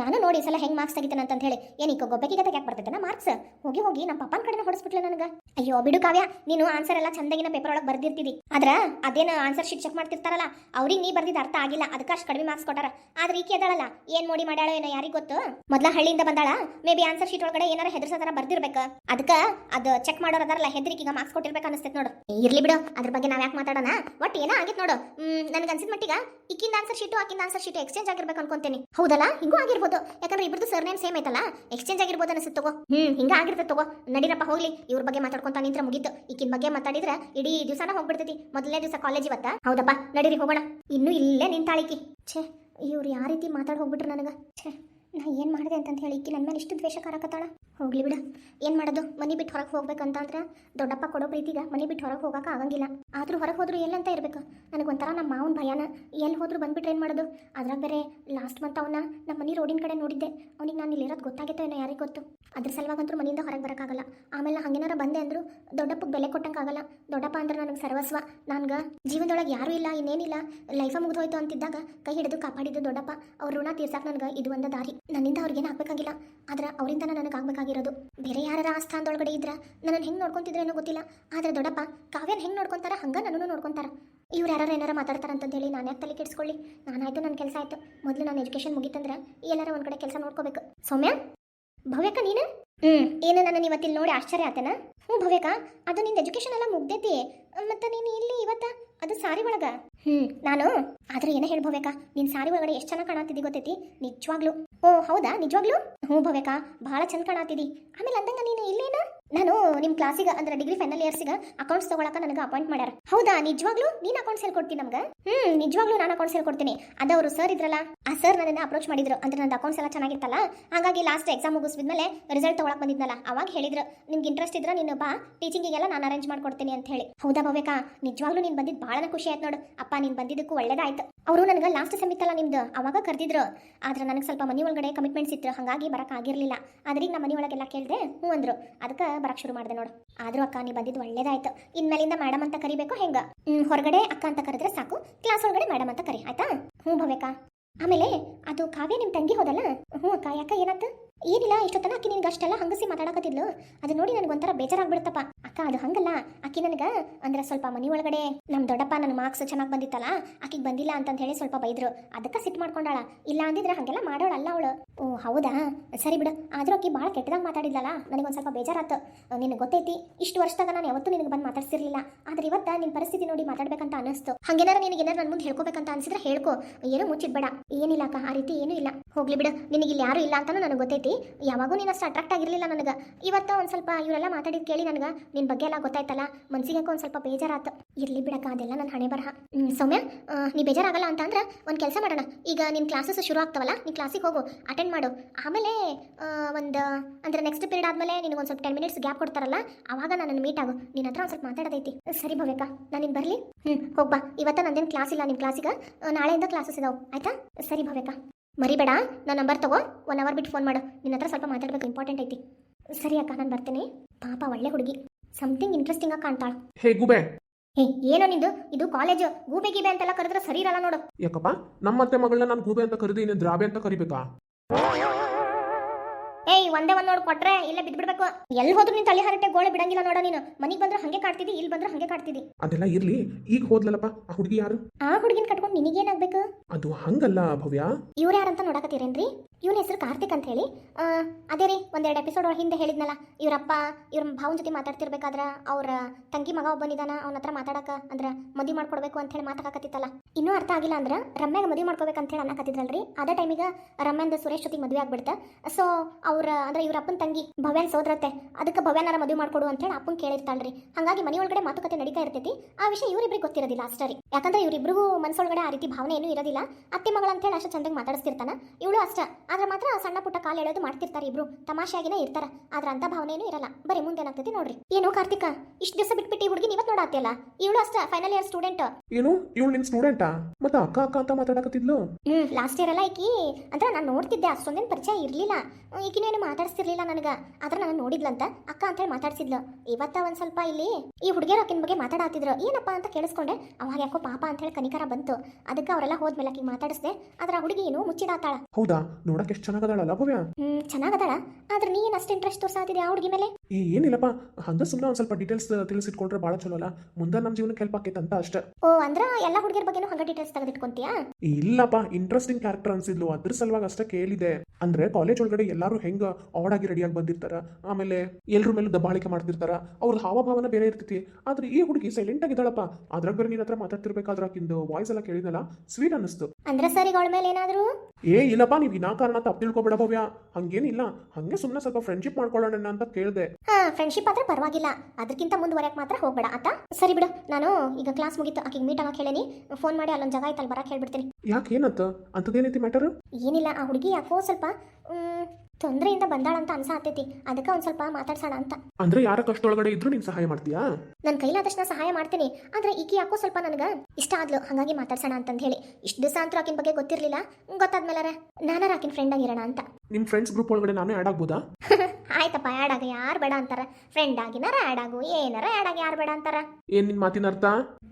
S1: ನಾನು ನೋಡಿ ಸಲ ಹೆಂಗ್ ಮಾರ್ಕ್ಸ್ ತೆಗಿತಾನೆ ಅಂತ ಹೇಳಿ ಏನೀಗ ಗೊಬ್ಬೆಗೆ ಯಾಕೆ ಬರ್ತೈತೆ ಮಾರ್ಕ್ಸ್ ಹೋಗಿ ಹೋಗಿ ನಮ್ಮ ಪಪ್ಪನ ಕಡೆನ ಹೊಡಿಸ್ಬಿಟ್ಲೆ ನನಗೆ. ಅಯ್ಯೋ, ಬಿಡು ಕಾವ್ಯ, ನೀನು ಆನ್ಸರ್ ಎಲ್ಲ ಚಂದಾಗಿನ ಪೇಪರ್ ಒಳಗೆ ಬರ್ದಿರ್ತಿದಿ. ಆದ್ರ ಅದೇನು ಆನ್ಸರ್ ಶೀಟ್ ಚೆಕ್ ಮಾಡ್ತಿರ್ತಾರಲ್ಲ, ಅವ್ರಿಗೆ ನೀ ಬರ್ದಿದ್ದು ಅರ್ಥ ಆಗಿಲ್ಲ, ಅದಕ್ಕೆ ಅಷ್ಟು ಕಡಿಮೆ ಮಾರ್ಕ್ಸ್ ಕೊಟ್ಟಾರ. ಆದ್ರೆ ಈಕೆ ಅದಳಲ್ಲ, ಏನ್ ಮೋಡಿ ಮಾಡ್ಯಾಳೋ ಏನೋ ಯಾರಿಗ್ ಗೊತ್ತು? ಮೊದ್ಲ ಹಳ್ಳಿಯಿಂದ ಬಂದಾಳ ಮೇ ಬಿ ಆನ್ಸರ್ ಶೀಟ್ ಒಳಗಡೆ ಏನಾರ ಹೆದರ್ಸೋ ಬರ್ದಿರ್ಬೇಕ. ಅದಕ್ಕೆ ಅದು ಚೆಕ್ ಮಾಡೋರು ಅದಾರಲ್ಲ ಹೆದರಿಕೀಗ ಮಾರ್ಕ್ಸ್ ಕೊಟ್ಟಿರ್ಬೇಕು ಅನಿಸ್ತೈತೆ ನೋಡು. ಇರ್ಲಿ ಬಿಡು, ಅದ್ರ ಬಗ್ಗೆ ನಾವ್ ಯಾಕೆ ಮಾತಾಡೋಣ? ಬಟ್ ಏನೋ ಆಗಿತ್ತು ನೋಡು. ನನಗೆ ಅನ್ಸಿದ ಮಟ್ಟಿಗ ಈಕಿಂದ ಆನ್ಸರ್ ಶೀಟು ಆಕಿಂದ ಆನ್ಸರ್ ಶೀಟು ಎಕ್ಸ್ಚೇಂಜ್ ಆಗಿರ್ಬೇಕು ಅನ್ಕೊಂತೀನಿ. ಹೌದಲ್ಲ? ಹಿಂಗೂ ಆಗಿರ್ಬೋದು ಯಾಕಂದ್ರೆ ಇಬ್ರದ್ದು ಸರ್ ನೇಮ್ ಸೇಮ್ ಐತಲ್ಲ? ಎಕ್ಸ್ಚೇಂಜ್ ಆಗಿರ್ಬೋದು ಅನಿಸುತ್ತೆ ತಗೋ. ಹ್ಮ್, ಹಿಂಗ ಆಗಿರ್ತದೆ ತಗೋ. ನಡೀರಪ್ಪ, ಹೋಗ್ಲಿ. ಇವ್ರ ಬಗ್ಗೆ ಮಾತಾಡ್ಕೊಂತ ನಿಂತ್ರ ಮುಗಿತು. ಈಕಿನ ಬಗ್ಗೆ ಮಾತಾಡಿದ್ರೆ ಇಡೀ ದಿವಸನ ಹೋಗ್ಬಿಡ್ತೈತಿ. ಮೊದಲನೇ ದಿವಸ ಕಾಲೇಜ್ ಇವತ್ತ. ಹೌದಪ್ಪ, ನಡೀರಿ, ಹೋಗೋಣ. ಇನ್ನು ಇಲ್ಲೇ ನಿಂತಾಳಿಕಿ ಛೇ, ಇವ್ರು ಯಾವ ರೀತಿ ಮಾತಾಡ್ ಹೋಗ್ಬಿಟ್ರು ನನಗೆ? ಛೇ. ನಾ ಏನು ಮಾಡಿದೆ ಅಂತಂತ ಹೇಳಿ ಇಕ್ಕಿ ನನ್ನ ಮೇಲೆ ಇಷ್ಟು ದ್ವೇಷ ಕಾರಕತ್ತಾಳ? ಹೋಗ್ಲಿ ಬಿಡ. ಏನು ಮಾಡೋದು? ಮನೆ ಬಿಟ್ಟು ಹೊರಗೆ ಹೋಗ್ಬೇಕಂತಂದ್ರೆ ದೊಡ್ಡಪ್ಪ ಕೊಡೋ ಪ್ರೀತಿಗ ಮನೆ ಬಿಟ್ಟು ಹೊರಗೆ ಹೋಗಕ್ಕೆ ಆಗಂಗಿಲ್ಲ. ಆದರೂ ಹೊರಗೆ ಹೋದ್ರು ಎಲ್ಲಂತ ಇರಬೇಕು. ನನಗೊಂಥರ ನಮ್ಮ ಮಾವನ ಭಯನ. ಎಲ್ಲಿ ಹೋದ್ರು ಬಂದ್ಬಿಟ್ರೆ ಏನು ಮಾಡೋದು? ಅದ್ರಾಗ ಬೇರೆ ಲಾಸ್ಟ್ ಮಂತ್ ಅವನ ನಮ್ಮ ಮನೆ ರೋಡಿನ ಕಡೆ ನೋಡಿದ್ದೆ. ಅವ್ನಿಗೆ ನಾನು ಇಲ್ಲಿರೋದು ಗೊತ್ತಾಗಿತ್ತೋ ಏನೋ ಯಾರಿಗೆ ಗೊತ್ತು. ಅದ್ರ ಸಲುವಾಗಂತೂ ಮನೆಯಿಂದ ಹೊರಗೆ ಬರೋಕ್ಕಾಗಲ್ಲ. ಆಮೇಲೆ ಹಂಗೇನಾರ ಬಂದೆ ಅಂದರು ದೊಡ್ಡಪ್ಪಗೆ ಬೆಲೆ ಕೊಟ್ಟಂಗಾಗಲ್ಲ. ದೊಡ್ಡಪ್ಪ ಅಂದ್ರೆ ನನಗೆ ಸರ್ವಸ್ವ. ನನ್ಗೆ ಜೀವನದೊಳಗೆ ಯಾರೂ ಇಲ್ಲ, ಇನ್ನೇನಿಲ್ಲ. ಲೈಫ ಮುಗಿದೋಯ್ತು ಅಂತಿದ್ದಾಗ ಕೈ ಹಿಡಿದು ಕಾಪಾಡಿದ್ದು ದೊಡ್ಡಪ್ಪ. ಅವ್ರ ಋಣ ತೀರ್ಸಕ್ಕೆ ನನಗೆ ಇದು ಒಂದು ದಾರಿ. ನನ್ನಿಂದ ಅವ್ರಿಗೇನು ಆಗ್ಬೇಕಾಗಿಲ್ಲ. ಆದ್ರೆ ಅವರಿಂದ ನನಗೆ ಆಗ್ಬೇಕಾಗಿರೋದು. ಬೇರೆ ಯಾರ ಆ ಸ್ಥಾನದೊಳಗಡೆ ಇದ್ರ ನನ್ನನ್ನು ಹೆಂಗೆ ನೋಡ್ಕೊಂತಿದ್ರೇನೋ ಗೊತ್ತಿಲ್ಲ. ಆದ್ರೆ ದೊಡ್ಡಪ್ಪ, ಕಾವ್ಯನ ಹೆಂಗೆ ನೋಡ್ಕೊಂತಾರ, ಹಂಗ ನನ್ನನ್ನು ನೋಡ್ಕೊಂತಾರ. ಇವ್ರು ಯಾರು ಏನಾರ ಮಾತಾಡ್ತಾರ ಅಂತ ಹೇಳಿ ನಾನು ಯಾಕೆ ತಲೆ ಕೆಡಿಸ್ಕೊಳ್ಳಿ? ನಾನಾಯ್ತು ನನ್ನ ಕೆಲಸ ಆಯ್ತು. ಮೊದಲು ನಾನು ಎಜುಕೇಶನ್ ಮುಗಿತಂದ್ರೆ ಎಲ್ಲಾರ ಒಂದು ಕಡೆ ಕೆಲಸ ನೋಡ್ಕೋಬೇಕು. ಸೌಮ್ಯ? ಭವ್ಯಕ್ಕ ನೀನು? ಹ್ಮ್. ಏನು ನನ್ನ ಇವತ್ತಿಲ್ಲಿ ನೋಡಿ ಆಶ್ಚರ್ಯ ಆತನ? ಹ್ಞೂ ಭವ್ಯಕ ಅದು ನಿಂದ ಎಜುಕೇಶನ್ ಎಲ್ಲ ಮುಗ್ದೈತಿ. ಮತ್ತೆ ನೀನು ಇಲ್ಲಿ ಇವತ್ತ? ಅದು ಸಾರಿ ಒಳಗ. ಹ್ಮ್, ನಾನು? ಆದ್ರೆ ಏನೇ ಹೇಳಿ ಭವ್ಯಕ ನಿನ್ ಸಾರಿ ಒಳಗಡೆ ಎಷ್ಟು ಚೆನ್ನಾಗಿ ಕಾಣತ್ತಿದ್ದಿ ಗೊತ್ತೈತಿ? ನಿಜವಾಗ್ಲು. ಓ, ಹೌದಾ? ನಿಜವಾಗ್ಲು? ಹ್ಞೂ ಭವ್ಯಕ ಭಾಳ ಚಂದ ಕಾಣತ್ತಿದಿ. ಆಮೇಲೆ ಅಂದಂಗ ನೀನು ಇಲ್ಲೇನ? ನಾನು ನಿಮ್ಮ ಕ್ಲಾಸಿಗೆ ಅಂದ್ರೆ ಡಿಗ್ರಿ ಫೈನಲ್ ಇಯರ್ಸಿಗೆ ಅಕೌಂಟ್ಸ್ ತಗೊಳಕ ನನಗೆ ಅಪಾಯಿಂಟ್ ಮಾಡ್ಯಾರ. ಹೌದಾ? ನಿಜವಾಗ್ಲೂ ನೀನು ಅಕೌಂಟ್ಸ್ ಹೇಳ್ಕೊಡ್ತೀನಿ ನಮ್ಗೆ? ಹ್ಮ್, ನಿಜವಾಗ್ಲೂ ನಾನು ಅಕೌಂಟ್ಸ್ ಹೇಳ್ಕೊಡ್ತೀನಿ ಅದವರು ಸರ್ ಇದ್ರಲ್ಲ. ಆ ಸರ್ ನನ್ನನ್ನ ಅಪ್ರೋಚ್ ಮಾಡಿದ್ರು. ಅಂದ್ರೆ ನನ್ನ ಅಕೌಂಟ್ಸ್ ಎಲ್ಲ ಚೆನ್ನಾಗಿತ್ತಲ್ಲ. ಹಾಗಾಗಿ ಲಾಸ್ಟ್ ಎಕ್ಸಾಮ್ ಮುಗಿಸಿದ್ಮೇಲೆ ರಿಸಲ್ಟ್ ತಗೊಳಕ್ ಬಂದಿದ್ನಲ್ಲ. ಅವಾಗ ಹೇಳಿದ್ರು, ನಿಮ್ಗೆ ಇಂಟ್ರೆಸ್ಟ್ ಇದ್ರೆ ನೀನು ಬಾ. ಟೀಚಿಂಗಿಗೆಲ್ಲ ನಾನು ಅರೇಂಜ್ ಮಾಡ್ಕೊಡ್ತೀನಿ ಅಂತ ಹೇಳಿ. ಹೌದಾ ಭವ್ಯಕ ನಿಜವಾಗ್ಲೂ ನೀನು ಬಂದಿದ್ದು ಭಾಳನ ಖುಷಿ ಆಯ್ತು ನೋಡು. ಅಪ್ಪ, ನೀನು ಬಂದಿದ್ದಕ್ಕೂ ಒಳ್ಳೇದಾಯ್ತು. ಅವರು ನನಗೆ ಲಾಸ್ಟ್ ಸೆಮ್ ಇತ್ತಲ್ಲ ನಿಮ್ದು. ಅವಾಗ ಕರೆದಿದ್ರು. ಆದ್ರೆ ನನಗೆ ಸ್ವಲ್ಪ ಮನೆ ಒಳಗಡೆ ಕಮಿಟ್ಮೆಂಟ್ಸ್ ಇತ್ತು. ಹಾಗಾಗಿ ಬರಕ್ಕಾಗಿರಲಿಲ್ಲ ಆದ್ರೆ ಈಗ ನಮ್ಮ ಮನೆ ಒಳಗೆಲ್ಲ ಕೇಳಿದೆ, ಹ್ಞೂ ಅಂದರು. ಅದಕ್ಕೆ ಬರಕ್ಕೆ ಶುರು ಮಾಡಿದೆ ನೋಡು. ಆದ್ರೂ ಅಕ್ಕ, ನೀ ಬಂದಿದ್ದು ಒಳ್ಳೇದಾಯ್ತು. ಇನ್ಮೇಲಿಂದ ಮೇಡಮ್ ಅಂತ ಕರಿಬೇಕು ಹೆಂಗ? ಹೊರಗಡೆ ಅಕ್ಕ ಅಂತ ಕರೆದ್ರೆ ಸಾಕು. ಕ್ಲಾಸ್ ಒಳಗಡೆ ಮೇಡಮ್ ಅಂತ ಕರಿ, ಆಯ್ತಾ? ಹ್ಞೂ ಭವ್ಯಕ್ಕ. ಆಮೇಲೆ ಅದು ಕಾವ್ಯ ನಿಮ್ ತಂಗಿ ಹೋದಲ್ಲ? ಹ್ಞೂ ಅಕ್ಕ, ಯಾಕ ಏನಾಯ್ತು ಏನಿಲ್ಲ, ಇಷ್ಟೊತ್ತನ ಅಕ್ಕಿ ನಿನ್ಗೆ ಅಷ್ಟೆಲ್ಲ ಹಂಗಸಿ ಮಾತಾಡಕತ್ತಿದ್ಲು. ಅದು ನೋಡಿ ನನಗೆ ಒಂಥರ ಬೇಜಾರಾಗ್ಬಿಡುತ್ತಪ್ಪ. ಅಕ್ಕ, ಅದು ಹಂಗಲ್ಲ. ಅಕ್ಕಿ ನನಗೆ, ಅಂದ್ರೆ ಸ್ವಲ್ಪ ಮನಿ ಒಳಗಡೆ ನಮ್ಮ ದೊಡ್ಡಪ್ಪ ನನ್ನ ಮಾರ್ಕ್ಸ್ ಚೆನ್ನಾಗಿ ಬಂದಿತ್ತಲ್ಲ, ಅಕ್ಕಿಗೆ ಬಂದಿಲ್ಲ ಅಂತ ಹೇಳಿ ಸ್ವಲ್ಪ ಬೈದ್ರು. ಅದಕ್ಕೆ ಸಿಟ್ಟು ಮಾಡ್ಕೊಂಡಾಳ. ಇಲ್ಲ ಅಂದಿದ್ರೆ ಹಂಗೆಲ್ಲ ಮಾಡೋಳಲ್ಲ ಅವಳು. ಓ, ಹೌದಾ? ಸರಿ ಬಿಡು. ಆದ್ರೂ ಅಕ್ಕಿ ಭಾಳ ಕೆಟ್ಟದಾಗ ಮಾತಾಡಿದ್ಲಲ್ಲ, ನನಗೆ ಒಂದ್ ಸ್ವಲ್ಪ ಬೇಜಾರಾತು. ನಿನಗೆ ಗೊತ್ತೈತಿ, ಇಷ್ಟು ವರ್ಷದಾಗ ನಾನು ಯಾವತ್ತೂ ನಿನಗೆ ಬಂದು ಮಾತಾಡ್ಸಿರ್ಲಿಲ್ಲ. ಆದ್ರೆ ಇವತ್ತ ನಿನ್ನ ಪರಿಸ್ಥಿತಿ ನೋಡಿ ಮಾತಾಡ್ಬೇಕಂತ ಅನಿಸ್ತು ಹಂಗೇನಾರ ನಿನಗೆ ಏನಾರ ನನ್ನ ಮುಂದೆ ಹೇಳ್ಕೊಬೇಕಂತ ಅನ್ಸಿದ್ರೆ ಹೇಳ್ಕೊ. ಏನೋ ಮುಚ್ಚಿಡ್ಬೇಡ ಏನಿಲ್ಲ ಅಕ್ಕ, ಆ ರೀತಿ ಏನೂ ಇಲ್ಲ. ಹೋಗ್ಲಿ ಬಿಡು. ನಿನಗೆ ಇಲ್ಲಿ ಯಾರು ಇಲ್ಲ ಅಂತಾನು ನನಗೆ ಗೊತ್ತೈತಿ. ಯಾವಾಗೂ ನೀನು ಅಷ್ಟು ಅಟ್ರಾಕ್ಟ್ ಆಗಿರಲಿಲ್ಲ ನನಗೆ. ಇವತ್ತು ಒಂದು ಸ್ವಲ್ಪ ಇವರೆಲ್ಲ ಮಾತಾಡಿದ್ ಕೇಳಿ ನನಗೆ ನಿನ್ನ ಬಗ್ಗೆ ಎಲ್ಲ ಗೊತ್ತಾಯ್ತಲ್ಲ, ಮನ್ಸಿಗೆ ಒಂದು ಸ್ವಲ್ಪ ಬೇಜಾರಾತು. ಇರ್ಲಿ ಬಿಡಕ್ಕ, ಅದೆಲ್ಲ ನನ್ನ ಹಣೆ ಬರಹ. ಸೌಮ್ಯ ನೀ ಬೇಜಾರಾಗಲ್ಲ ಅಂತ ಅಂದ್ರೆ ಒಂದು ಕೆಲಸ ಮಾಡೋಣ. ಈಗ ನಿನ್ನ ಕ್ಲಾಸಸ್ ಶುರು ಆಗ್ತಾವಲ್ಲ ನೀನು ಕ್ಲಾಸಿಗೆ ಹೋಗು ಅಟೆಂಡ್ ಮಾಡು. ಆಮೇಲೆ ಒಂದು, ಅಂದ್ರೆ ನೆಕ್ಸ್ಟ್ ಪೀರಿಯಡ್ ಆದಮೇಲೆ ನಿನಗೆ ಒಂದು ಸ್ವಲ್ಪ ಟೆನ್ ಮಿನಿಟ್ಸ್ ಗ್ಯಾಪ್ ಕೊಡ್ತಾರಲ್ಲ, ಅವಾಗ ನನ್ನ ಮೀಟ್ ಆಗು. ನಿನ್ನ ಹತ್ರ ಒಂದು ಸ್ವಲ್ಪ ಮಾತಾಡೋದೈತಿ. ಸರಿ ಭವ್ಯಕ್ಕ, ನಾನು ಇನ್ನು ಬರಲಿ? ಹ್ಞೂ ಹೋಗ್ಬಾ. ಇವತ್ತ ನಂದೇನು ಕ್ಲಾಸ್ ಇಲ್ಲ ನಿಮ್ಮ ಕ್ಲಾಸಿಗೆ ನಾಳೆಯಿಂದ ಕ್ಲಾಸಸ್ ಇದಾವೆ. ಆಯ್ತಾ? ಸರಿ ಭವ್ಯಕ್ಕ. ಮರಿಬೇಡ ನನ್ನ ನಂಬರ್ ತಗೋ. ಒನ್ ಅವರ್ ಬಿಟ್ಟು ಫೋನ್ ಮಾಡು. ನಿನ್ನ ಹತ್ರ ಸ್ವಲ್ಪ ಮಾತಾಡ್ಬೇಕು ಇಂಪಾರ್ಟೆಂಟ್ ಐತಿ. ಸರಿ ಅಕ್ಕ ನಾನು ಬರ್ತೀನಿ. ಪಾಪ ಒಳ್ಳೆ ಹುಡುಗಿ. ಸಮಥಿಂಗ್ ಇಂಟ್ರೆಸ್ಟಿಂಗ್ ಆಗಿ ಕಾಣ್ತಾಳ.
S2: ಹೇ ಗುಬೆ.
S1: ಹೇ ಏನೋ ನಿಂದು? ಇದು ಕಾಲೇಜು ಗೂಬೆ ಗೀಬೆ ಅಂತೆಲ್ಲ ಕರೆದ್ರೆ ಸರಿ ಇರಲ್ಲ ನೋಡು.
S2: ಯಾಕಪ್ಪ? ನಮ್ಮ ಅತ್ತೆ ಮಗಳನ್ನ ನಾನು ಗೂಬೆ ಅಂತ ಕರೆದು ಇನ್ನು ದ್ರಾಬೆ ಅಂತ ಕರಿಬೇಕಾ?
S1: ಏಯ್ ಒಂದೇ ಒಂದ್ ನೋಡ್ ಕೊಟ್ರೆ ಇಲ್ಲೇ ಬಿದ್ಬಿಡ್ಬೇಕು. ಎಲ್ ಹೋದ್ರು ನೀನ್ ತಲೆ ಹರಟೆ ಗೋಳೆ ಬಿಡಂಗಿಲ್ಲ ನೋಡ ನೀನು. ಮನಿಗ್ ಬಂದ್ರೆ ಹಂಗೆ ಕಾಡ್ತಿದಿ ಇಲ್ಲಿ ಬಂದ್ರೆ ಹಂಗೆ ಕಾಡ್ತಿದಿ
S2: ಅದೆಲ್ಲ ಇರ್ಲಿ ಈಗ ಹೋದ್ಲಲ್ಲಪ್ಪ ಆ ಹುಡುಗಿ ಯಾರು?
S1: ಆ ಹುಡುಗಿನ ಕಟ್ಕೊಂಡು ನಿನಗೇನಾಗ್ಬೇಕು?
S2: ಅದು ಹಂಗಲ್ಲ ಭವ್ಯ.
S1: ಇವ್ರು ಯಾರಂತ ನೋಡಕತ್ತೀರೇನ್ರಿ? ಇವನ ಹೆಸರು ಕಾರ್ತಿಕ್ ಅಂತ ಹೇಳಿ. ಆ, ಅದೇ ರೀ ಒಂದೆರಡು ಎಪಿಸೋಡ್ ಹಿಂದೆ ಹೇಳಿದ್ನಲ್ಲ ಇವರಪ್ಪ ಇವ್ರ ಭಾವನ ಜೊತೆ ಮಾತಾಡ್ತಿರ್ಬೇಕಾದ್ರ ಅವ್ರ ತಂಗಿ ಮಗ ಒಬ್ಬನಿದಾನ ಅವನ ಹತ್ರ ಮಾತಾಡಕ ಅಂದ್ರ ಮದಿ ಮಾಡ್ಕೊಡ್ಬೇಕು ಅಂತ ಹೇಳಿ ಮಾತಾಡಕತ್ತಿತ್ತಲ್ಲ. ಇನ್ನೂ ಅರ್ಥ ಆಗಿಲ್ಲ ಅಂದ್ರ ರಮ್ಯಾಗ ಮದಿ ಮಾಡ್ಕೋಬೇಕಂತ ಹೇಳಿ ಅನ್ನಕತ್ತಿದ್ರಲ್ರಿ. ಅದೇ ಟೈಮಿಗೆ ರಮ್ಯಾಂದ ಸುರೇಶ್ ಜೊತೆ ಮದುವೆ ಆಗ್ಬಿಡ್ತ. ಸೊ ಅವ್ರ ಅಂದ್ರೆ ಇವ್ರ ಅಪ್ಪನ ತಂಗಿ ಭವ್ಯನ್ ಸೋದ್ರತೆ ಅದಕ್ಕೆ ಭವ್ಯನಾರ ಮದುವೆ ಮಾಡ್ಕೊಡು ಅಂತ ಹೇಳಿ ಅಪ್ಪನ್ ಕೇಳಿರ್ತಾಳ್ರಿ. ಹಂಗಾಗಿ ಮನೆ ಒಳಗಡೆ ಮಾತುಕತೆ ನಡೀತಾ ಇರ್ತೈತಿ. ಆ ವಿಷಯ ಇವರಿಬ್ರಿಗೆ ಗೊತ್ತಿರೋದಿಲ್ಲ ಅಷ್ಟರಿ ಯಾಕಂದ್ರೆ ಇವರಿಬ್ರಿಗೂ ಮನಸ್ಸೊಳಗಡೆ ಆ ರೀತಿ ಭಾವನೆ ಏನೂ ಇರೋದಿಲ್ಲ. ಅತ್ತೆ ಮಗಳ ಅಂತ ಹೇಳಿ ಅಷ್ಟು ಚಂದಾಗಿ ಮಾತಾಡಿಸ್ತಿರ್ತಾನ. ಇವಳು ಅಷ್ಟ. ಆದ್ರೆ ಮಾತ್ರ ಸಣ್ಣ ಪುಟ್ಟ ಕಾಲು ಎಳೆದು ಮಾಡ್ತಿರ್ತಾರೆ ಇಬ್ರು. ತಮಾಷೆಯಾಗಿನೇ ಇರ್ತಾರ. ಆದ್ರ ಅಂತ ಭಾವನೆ ಏನೂ ಇರಲ್ಲ. ಬರೀ ಮುಂದೇನಾಗ್ತೈತಿ ನೋಡ್ರಿ. ಏನು ಕಾರ್ತಿಕ? ಇಷ್ಟು ದಿವಸ ಬಿಟ್ಬಿಟ್ಟು ಹುಡುಗಿ ಇವತ್ತು ನೋಡಾತಿಯಲ್ಲ? ಇವಳು ಅಷ್ಟ ಫೈನಲ್ ಇಯರ್ ಸ್ಟೂಡೆಂಟ್
S2: ಏನು? ಇವಳು ನಿನ್ ಸ್ಟೂಡೆಂಟಾ ಮತ್ತೆ ಅಕ್ಕ ಅಕ್ಕ ಅಂತ ಮಾತಾಡಕತ್ತಿದ್ಲು?
S1: ಹ್ಮ್ ಲಾಸ್ಟ್ ಇಯರ್ ಎಲ್ಲ ಈಕಿ. ಅಂದ್ರೆ ನಾನು ನೋಡ್ತಿದ್ದೆ ಅಷ್ಟೊಂದೇನು ಪರಿಚಯ ಇರಲಿಲ್ಲ. ಈಕಿನೂ ಏನು ಮಾತಾಡ್ಸಿರ್ಲಿಲ್ಲ ನನಗೆ. ಆದ್ರೆ ನಾನು ನೋಡಿದ್ಲಂತ ಅಕ್ಕ ಅಂತ ಹೇಳಿ ಮಾತಾಡ್ಸಿದ್ಲು. ಇವತ್ತ ಒಂದ್ ಸ್ವಲ್ಪ ಇಲ್ಲಿ ಈ ಹುಡುಗಿಯರ ಆಕಿನ ಬಗ್ಗೆ ಮಾತಾಡಾತಿದ್ರು. ಏನಪ್ಪ ಅಂತ ಕೇಳಿಸ್ಕೊಂಡೆ. ಅವಾಗ ಯಾಕೋ ಪಾಪ ಅಂತ ಹೇಳಿ ಕನಿಕರ ಬಂತು. ಅದಕ್ಕೆ ಅವರೆಲ್ಲ ಹೋದ್ಮೇಲೆ ಅಕ್ಕಿ ಮಾತಾಡಿಸ್ದೆ. ಆದ್ರೆ ಆ ಹುಡುಗಿ ಏನು ಮುಚ್ಚಿದಾತಾಳ.
S2: ಹೌದಾ? ನೋಡಕ್ಕೆ ಎಷ್ಟು ಚೆನ್ನಾಗದಾಳಲ್ಲ ಭವ್ಯ?
S1: ಹ್ಮ್ ಚೆನ್ನಾಗದಾಳ ಆದ್ರೆ ನೀನ್ ಅಷ್ಟು ಇಂಟ್ರೆಸ್ಟ್ ತೋರ್ಸಾತಿದ್ಯಾ ಆ ಹುಡುಗಿ ಮೇಲೆ?
S2: ಏ ಏನಿಲ್ಲಪ್ಪ ಹಂಗ ಸುಮ್ಮನೆ ಒಂದ್ ಸ್ವಲ್ಪ ಡೀಟೇಲ್ಸ್ ತಿಳಿಸಿಟ್ಕೊಂಡ್ರೆ ಭಾಳ ಚಲೋ ಅಲ್ಲ? ಮುಂದೆ ನಮ್ಮ ಜೀವನಕ್ಕೆ ಹೆಲ್ಪ್ ಆಕೈತೆ ಅಂತ ಅಷ್ಟೇ.
S1: ಓ ಅಂದ್ರ ಎಲ್ಲಾ ಹುಡುಗಿಯರ ಬಗ್ಗೆನೂ ಹಂಗ ಡೀಟೇಲ್ಸ್ ತೆಗೆದಿಟ್ಕೊಂತೀಯಾ?
S2: ಇಲ್ಲಪ್ಪ ಇಂಟ್ರೆಸ್ಟಿಂಗ್ ಕ್ಯಾರೆಕ್ಟರ್ ಅನ್ಸಿದ್ಲು. ಅದ್ರ ಸಲುವಾಗಿ ಅಷ್ಟೇ ಕೇಳಿದೆ. ಅಂದ್ರೆ ಕಾಲೇಜ್ ಒಳಗಡೆ ಎಲ್ಲರೂ ಹೆಂಗ ಆಗಿ ರೆಡಿಯಾಗಿ ಬಂದಿರ್ತಾರ? ಆಮೇಲೆ ಎಲ್ರ ಮೇಲೂ ದಬ್ಬಾಳಿಕೆ ಮಾಡ್ತಿರ್ತಾರ? ಅವ್ರದ್ದು ಹಾವಭಾವನ ಬೇರೆ ಇರ್ತೈತಿ. ಆದ್ರೆ ಈ ಹುಡುಗಿ ಸೈಲೆಂಟ್ ಆಗಿದ್ದಾಳಪ್ಪ ಅದ್ರಾಗ ಬೇರೆ ನಿನ್ನ ಹತ್ರ ಮಾತಾಡ್ತಿರ್ಬೇಕಾದ್ರೆ ಆಕಿಂದು ವಾಯ್ಸ್ ಎಲ್ಲ ಕೇಳಿದಲ್ಲ ಸ್ವೀಟ್ ಅನ್ನಿಸ್ತು.
S1: ಅಂದ್ರೆ ಸರ್ ಈಗ ಅವಳ ಮೇಲೆ ಏನಾದ್ರು
S2: ಏ ಇಲ್ಲಪ್ಪ ನೀವು ಕಾರಣ ತಪ್ಪು ತಿಳ್ಕೊಬೇಡ ಭವ್ಯ. ಹಂಗೇನಿಲ್ಲ. ಹಂಗೆ ಸುಮ್ಮನೆ ಸ್ವಲ್ಪ ಫ್ರೆಂಡ್ಶಿಪ್ ಮಾಡ್ಕೊಳ್ಳೋಣ ಅಂತ ಕೇಳಿದೆ.
S1: ಹಾ ಫ್ರೆಂಡ್ಶಿಪ್ ಆದ್ರೆ ಪರವಾಗಿಲ್ಲ. ಅದಕ್ಕಿಂತ ಮುಂದುವರೆಯಕ್ಕೆ ಮಾತ್ರ ಹೋಗ್ಬೇಡ ಆತ? ಸರಿ ಬಿಡು ನಾನು ಈಗ ಕ್ಲಾಸ್ ಮುಗಿತು ಆಕಿಗೆ ಮೀಟ್ ಆಗಕ್ಕೆ ಹೇಳೇನಿ. ಫೋನ್ ಮಾಡಿ ಅಲ್ಲೊಂದು ಜಾಗ ಐತಲ್ಲಿ ಬರಕ್ಕೆ ಹೇಳ್ಬಿಡ್ತೀನಿ.
S2: ಯಾಕೆ ಏನತ್ತ ಅಂಥದ್ದೇನೈತಿ ಮ್ಯಾಟರ್
S1: ಏನಿಲ್ಲ ಆ ಹುಡುಗಿ ಯಾಕೋ ಸ್ವಲ್ಪ ತೊಂದರೆಯಿಂದ ಬಂದಾಳಂತ ಅನ್ಸ ಆತೈತಿ. ಅದಕ್ಕೆ ಒಂದ್ ಸ್ವಲ್ಪ ಮಾತಾಡ್ಸೋಣ ಅಂತ.
S2: ಅಂದ್ರೆ ಯಾರ ಕಷ್ಟೊಳಗಡೆ ಇದ್ರು ನೀನು ಸಹಾಯ ಮಾಡ್ತೀಯಾ?
S1: ನನ್ನ ಕೈಲಾದಷ್ಟು ಸಹಾಯ ಮಾಡ್ತೀನಿ. ಆದ್ರೆ ಈಕಿ ಯಾಕೋ ಸ್ವಲ್ಪ ನನಗೆ ಇಷ್ಟ ಆದ್ಲು. ಹಾಗಾಗಿ ಮಾತಾಡ್ಸೋಣ ಅಂತಂದು ಹೇಳಿ. ಇಷ್ಟು ದಿವಸ ಅಂತೂ ಆಕಿನ ಬಗ್ಗೆ ಗೊತ್ತಿರಲಿಲ್ಲ. ಗೊತ್ತಾದ್ಮೇಲೆ ನಾನು ಆಕಿನ ಫ್ರೆಂಡ್ ಆಗಿರೋಣ ಅಂತ.
S2: ನಿಮ್ ಫ್ರೆಂಡ್ಸ್ ಗ್ರೂಪ್ ಒಳಗಡೆ ನಾನು ಆಡ್ ಆಗ್ಬೋದಾ? <laughs>
S1: ಆಯ್ತಪ್ಪ ಆಡ್ ಆಗ. ಯಾರು ಬೇಡ ಅಂತಾರ. ಫ್ರೆಂಡ್ ಆಗಿನಾರ ಆಡ್ ಆಗು. ಏನಾರ ಆಡ್ ಆಗಿ. ಯಾರು ಬೇಡ ಅಂತಾರ.
S2: ಏನ್ ನಿನ್ ಮಾತಿನ ಅರ್ಥ?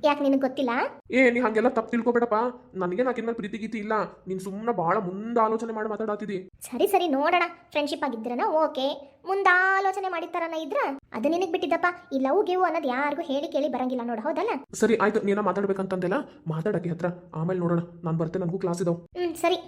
S1: ಯಾಕೆ ನಿನಗೆ ಗೊತ್ತಿಲ್ಲ?
S2: ಏ ನೀ ಹಂಗೆಲ್ಲ ತಪ್ಪು ತಿಳ್ಕೊಬೇಡಪ್ಪ. ನನಗೆ ನಾಕಿನ ಪ್ರೀತಿ ಗೀತಿ ಇಲ್ಲ. ನೀನ್ ಸುಮ್ಮನೆ ಬಹಳ ಮುಂದ ಆಲೋಚನೆ ಮಾಡಿ ಮಾತಾಡತ್ತಿದಿ
S1: ಸರಿ ಸರಿ ನೋಡೋಣ. ಫ್ರೆಂಡ್ಶಿಪ್ ಆಗಿದ್ರನ ಓಕೆ ಮುಂದೆ ಆಲೋಚನೆ ಮಾಡಿತ್ತಾರನ ಇದ್ರ? ಅದು ನಿನಗೆ ಬಿಟ್ಟಿದ್ದಪ್ಪ. ಈ ಲವ್ ಗಿವ್ ಅನ್ನೋದು ಯಾರಿಗೂ ಹೇಳಿ ಕೇಳಿ ಬರಂಗಿಲ್ಲ ನೋಡ ಹೌದಲ್ಲ?
S2: ಸರಿ ಆಯ್ತು ನೀನ ಮಾತಾಡ್ಬೇಕಂತಂದೆಲ್ಲ. ಮಾತಾಡಕ್ಕೆ ಹತ್ರ. ಆಮೇಲೆ ನೋಡೋಣ. ನಾನು ಬರ್ತೇನೆ ನನಗೂ ಕ್ಲಾಸ್ ಇದಾವ್.
S1: ಹ್ಮ್ ಸರಿ.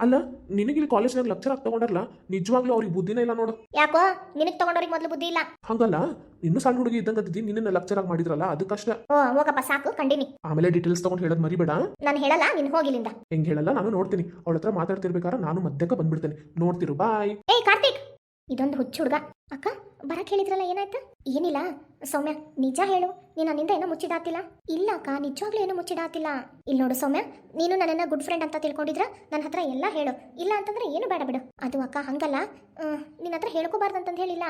S2: ಅಲ್ಲ ನಿನಗೆ ಇಲ್ಲಿ ಕಾಲೇಜ್ನಾಗ ಲೆಕ್ಚರ್ ಆಗಿ ತಗೊಂಡಾರಲ್ಲ ನಿಜವಾಗ್ಲೂ ಅವ್ರಿಗೆ ಬುದ್ಧಿನೇ ಇಲ್ಲ ನೋಡು.
S1: ಯಾಕೋ? ನಿನಗೆ ತಗೊಂಡವ್ರಿಗೆ ಮೊದಲು ಬುದ್ಧಿ ಇಲ್ಲ?
S2: ಹಂಗಲ್ಲ ಇನ್ನೂ ಸಣ್ಣ ಹುಡುಗಿ ಇದ್ದಂಗದ್ದಿ ನಿನ್ನ ಲೆಕ್ಚರ್ ಆಗಿ ಮಾಡಿದ್ರಲ್ಲ ಅದಕ್ಕಷ್ಟ.
S1: ಓ ಹೋಗಪ್ಪ ಸಾಕು ಕಂಡಿನಿ.
S2: ಆಮೇಲೆ ಡೀಟೇಲ್ಸ್ ತಗೊಂಡು ಹೇಳೋದು ಮರಿಬೇಡ.
S1: ನಾನು ಹೇಳಲ್ಲ ನೀನು ಹೋಗಿಲ್ಲಿಂದ.
S2: ಹೆಂಗ್ ಹೇಳಲ್ಲ ನಾನು ನೋಡ್ತೀನಿ. ಅವಳ ಹತ್ರ ಮಾತಾಡ್ತಿರ್ಬೇಕಾದ್ರೆ ನಾನು ಮಧ್ಯಕ್ಕೆ ಬಂದ್ಬಿಡ್ತೇನೆ. ನೋಡ್ತಿರು ಬಾಯ್
S1: ಏಯ್ ಕಾರ್ತಿಕ್! ಇದೊಂದು ಹುಚ್ಚು ಹುಡುಗ. ಅಕ್ಕ, ಬರಕ್ ಹೇಳಿದ್ರಲ್ಲ ಏನಾಯ್ತು? ಏನಿಲ್ಲ. ಸೌಮ್ಯ, ನಿಜ ಹೇಳು. ನೀನು ನನ್ನಿಂದ ಏನೋ ಮುಚ್ಚಿಡಾತಿಲ್ಲ. ಇಲ್ಲ ಅಕ್ಕ, ನಿಜವಾಗ್ಲೂ ಏನೂ ಮುಚ್ಚಿಡಾತಿಲ್ಲ. ಇಲ್ಲಿ ನೋಡು ಸೌಮ್ಯ, ನೀನು ನನ್ನನ್ನ ಗುಡ್ ಫ್ರೆಂಡ್ ಅಂತ ತಿಳ್ಕೊಂಡಿದ್ರ ನನ್ನ ಹತ್ರ ಎಲ್ಲ ಹೇಳು. ಇಲ್ಲ ಅಂತಂದ್ರೆ ಏನು ಬೇಡ ಬಿಡು. ಅದು ಅಕ್ಕ, ಹಂಗಲ್ಲ. ನಿನ್ನ ಹತ್ರ ಹೇಳ್ಕೋಬಾರ್ದು ಹೇಳಿಲ್ಲ.